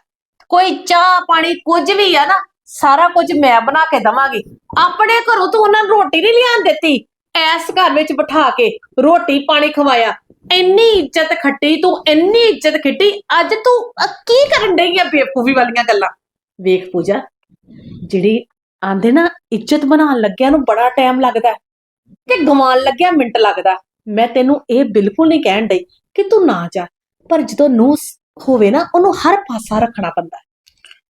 ਕੋਈ ਚਾਹ ਪਾਣੀ ਕੁਝ ਵੀ ਆ ਨਾ, ਸਾਰਾ ਕੁਝ ਮੈਂ ਬਣਾ ਕੇ ਦਵਾਂਗੀ। ਆਪਣੇ ਘਰੋਂ ਤੂੰ ਉਹਨਾਂ ਨੂੰ ਰੋਟੀ ਨਹੀਂ ਲਿਆਣ ਦਿੱਤੀ। ਐਸ ਘਰ ਵਿੱਚ ਬਿਠਾ ਕੇ ਰੋਟੀ ਪਾਣੀ ਖਵਾਇਆ। ਇੰਨੀ ਇੱਜ਼ਤ ਖੱਟੀ, ਤੂੰ ਇੰਨੀ ਇੱਜ਼ਤ ਖੱਟੀ, ਅੱਜ ਤੂੰ, ਅਹ, ਕੀ ਕਰਨ ਡਈ ਆ ਬੇਵਕੂਫੀ ਵਾਲੀਆਂ ਗੱਲਾਂ? ਵੇਖ ਪੂਜਾ, ਜਿਹੜੀ ਆਂਦੇ ਨਾ, ਇੱਜ਼ਤ ਬਣਾਉਣ ਲੱਗਿਆ ਨੂੰ ਬੜਾ ਟਾਈਮ ਲੱਗਦਾ ਹੈ ਤੇ ਗਵਾਉਣ ਲੱਗਿਆ ਮਿੰਟ ਲੱਗਦਾ ਮੈਂ ਤੈਨੂੰ ਇਹ ਬਿਲਕੁਲ ਨਹੀਂ ਕਹਿਣ ਡਈ ਕਿ ਤੂੰ ਨਾ ਜਾ, ਪਰ ਜਦੋਂ ਨੂੰ ਹੋਵੇ ਨਾ ਉਹਨੂੰ ਹਰ ਪਾਸਾ ਰੱਖਣਾ ਪੈਂਦਾ।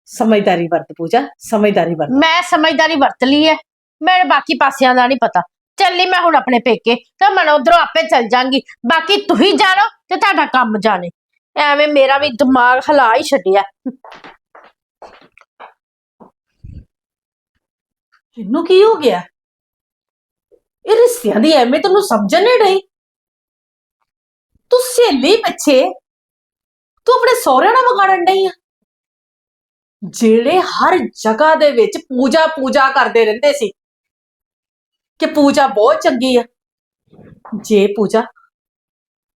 ਸਮਝਦਾਰੀ ਵਰਤ ਪੂਜਾ ਸਮਝਦਾਰੀ ਵਰਤ। ਮੈਂ ਸਮਝਦਾਰੀ ਵਰਤ ਲਈ ਹੈ ਮੇਰੇ ਬਾਕੀ ਪਾਸਿਆਂ ਦਾ ਨਹੀਂ ਪਤਾ। ਚੱਲੀ ਮੈਂ ਹੁਣ ਆਪਣੇ ਪੇਕੇ ਤੇ ਮੈਂ ਉਧਰੋਂ ਆਪੇ ਚੱਲ ਜਾਾਂਗੀ। ਬਾਕੀ ਤੁਸੀਂ ਜਾਣੋ ਤੇ ਤੁਹਾਡਾ ਕੰਮ ਜਾਣੇ। ਐਵੇਂ ਮੇਰਾ ਵੀ ਦਿਮਾਗ ਹਿਲਾ ਹੀ ਛੱਡਿਆ। ਇਹਨੂੰ ਕੀ ਹੋ ਗਿਆ? ਇਹ ਰਿਸ਼ਤਿਆਂ ਦੀ ਐਵੇਂ ਤੈਨੂੰ ਸਮਝਣ ਨਹੀਂ ਰਹੀ ਤੂੰ ਸਹੇਲੀ ਪਿੱਛੇ ਤੂੰ ਆਪਣੇ ਸਹੁਰਿਆਂ ਨਾਲ ਵਿਗਾੜਨ ਡਈ ਆ? ਜਿਹੜੇ ਹਰ ਜਗ੍ਹਾ ਦੇ ਵਿੱਚ ਪੂਜਾ ਪੂਜਾ ਕਰਦੇ ਰਹਿੰਦੇ ਸੀ, ਕਿ ਪੂਜਾ ਬਹੁਤ ਚੰਗੀ ਆ। ਜੇ ਪੂਜਾ,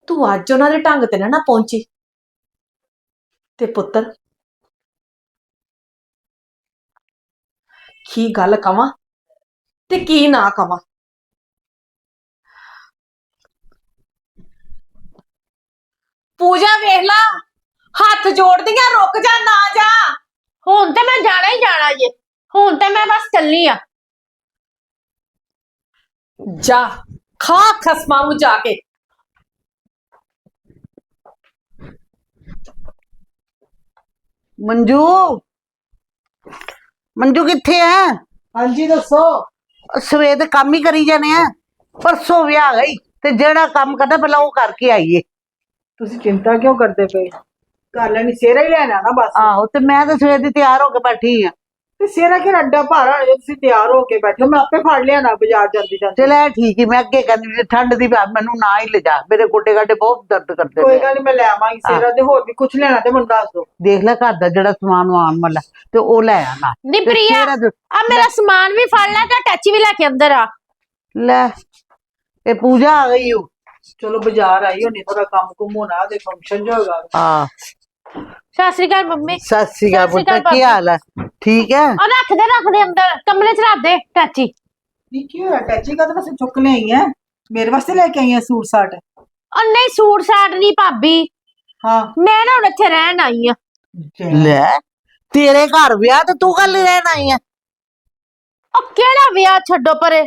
ਤੂੰ ਅੱਜ ਉਹਨਾਂ ਦੇ ਢੰਗ ਤੇ ਨਾ ਨਾ ਪਹੁੰਚੀ। ਤੇ ਪੁੱਤਰ, ਕੀ ਗੱਲ ਕਵਾਂ ਤੇ ਕੀ ਨਾ ਕਵਾਂ? ਪੂਜਾ ਵੇਖ ਲਾ। ਹੱਥ ਜੋੜਦੀਆਂ ਰੁਕ ਜਾ ਨਾ ਜਾ। ਹੁਣ ਤੇ ਮੈਂ ਜਾਣਾ ਹੀ ਜਾਣਾ ਜੇ। ਹੁਣ ਤੇ ਮੈਂ ਬਸ ਚੱਲੀ ਆ। ਜਾ ਖਾ ਖਸਮਾਂ ਨੂੰ ਜਾ ਕੇ। ਮੰਜੂ ਮੰਜੂ ਕਿੱਥੇ ਆ ਹਾਂਜੀ ਦੱਸੋ। ਸਵੇਰ ਦੇ ਕੰਮ ਹੀ ਕਰੀ ਜਾਣੇ ਆ ਪਰਸੋਂ ਵਿਆਹ ਗਈ ਤੇ ਜਿਹੜਾ ਕੰਮ ਕਰਦਾ ਪਹਿਲਾਂ ਉਹ ਕਰਕੇ ਆਈਏ। ਤੁਸੀਂ ਚਿੰਤਾ ਕਿਉਂ ਕਰਦੇ ਪਏ? ਕਰ ਲੈਣੀ ਸੇਰਾ ਹੀ ਲੈਣਾ ਨਾ ਬਸ। ਆਹੋ ਤੇ ਮੈਂ ਤਾਂ ਸਵੇਰ ਦੀ ਤਿਆਰ ਹੋ ਕੇ ਬੈਠੀ ਆ। ਤੇ ਸੇਰਾ ਕਿ ਅੱਡਾ ਭਾਰਾ ਜੇ ਤੁਸੀਂ ਤਿਆਰ ਹੋ ਕੇ ਬੈਠੇ ਹੋ, ਮੈਂ ਆਪੇ ਫੜ ਲਿਆ ਨਾ ਬਾਜ਼ਾਰ ਜਾਂਦੀ ਜਾਂਦੀ। ਚਲ ਇਹ ਠੀਕ ਹੀ ਮੈਂ ਅੱਗੇ ਕਹਿੰਦੀ ਸੀ ਠੰਡ ਦੀ ਵੀ ਮੈਨੂੰ ਨਾ ਹੀ ਲਿਜਾ ਮੇਰੇ ਗੋਡੇ ਗਾਡੇ ਬਹੁਤ ਦਰਦ ਕਰਦੇ ਕੋਈ ਗੱਲ ਨੀ ਮੈਂ ਲੈ ਆਵਾਂਗੀ ਸੇਰਾ ਤੇ ਹੋਰ ਵੀ ਕੁਝ ਲੈਣਾ ਤੇ ਮੈਨੂੰ ਦੱਸ ਦਿਓ ਦੇਖ ਲੈ ਘਰ ਦਾ ਜਿਹੜਾ ਸਮਾਨ ਆਉਣ ਵਾਲਾ ਤੇ ਉਹ ਲੈ ਆਣਾ। ਨੀ ਪ੍ਰਿਆ ਆ ਮੇਰਾ ਸਮਾਨ ਵੀ ਫੜ ਲੈ ਤੇ ਟੈਚੀ ਵੀ ਲੈ ਕੇ ਅੰਦਰ ਆ। ਲੈ ਇਹ ਪੂਜਾ ਆ ਗਈ ਓ। ਚਲੋ ਬਾਜ਼ਾਰ ਆਈ ਹੋਣੀ ਥੋੜਾ ਕੰਮ ਕੁਮ ਹੋਣਾ ਦੇ ਫੰਕਸ਼ਨ ਜੋ ਹੋਗਾ ਹਾਂ। ਸਤਿ ਸ਼੍ਰੀ ਅਕਾਲ ਮੰਮੀ। ਸਤਿ ਸ੍ਰੀ ਅਕਾਲ ਸਤਿ ਸ਼੍ਰੀ ਪੁੱਤ ਕੀ ਹਾਲ ਹੈ ਠੀਕ ਹੈ ਉਹ ਰੱਖ ਦੇ ਰੱਖ ਦੇ ਅੰਦਰ। ਕਮਰੇ 'ਚ ਰੱਖ ਦੇ ਟੈਚੀ ਨਹੀਂ ਕੀ ਹੋਇਆ ਟੈਚੀ ਕਦ ਵਸੇ ਚੁੱਕ ਲਈ ਹੈ ਮੇਰੇ ਵਾਸਤੇ ਲੈ ਕੇ ਆਈ ਹੈ ਸੂਟ ਸਾਟ? ਉਹ ਨਹੀਂ ਸੂਟ ਸਾਟ ਨਹੀਂ ਭਾਬੀ। ਹਾਂ। ਮੈਂ ਨਾ ਹੁਣ ਇੱਥੇ ਰਹਿਣ ਆਈ ਆ। ਲੈ ਤੇਰੇ ਘਰ ਵਿਆਹ ਤੇ ਤੂੰ ਕੱਲ ਰਹਿਣ ਆਈ ਆ ਉਹ ਕਿਹੜਾ ਵਿਆਹ ਛੱਡੋ ਪਰੇ?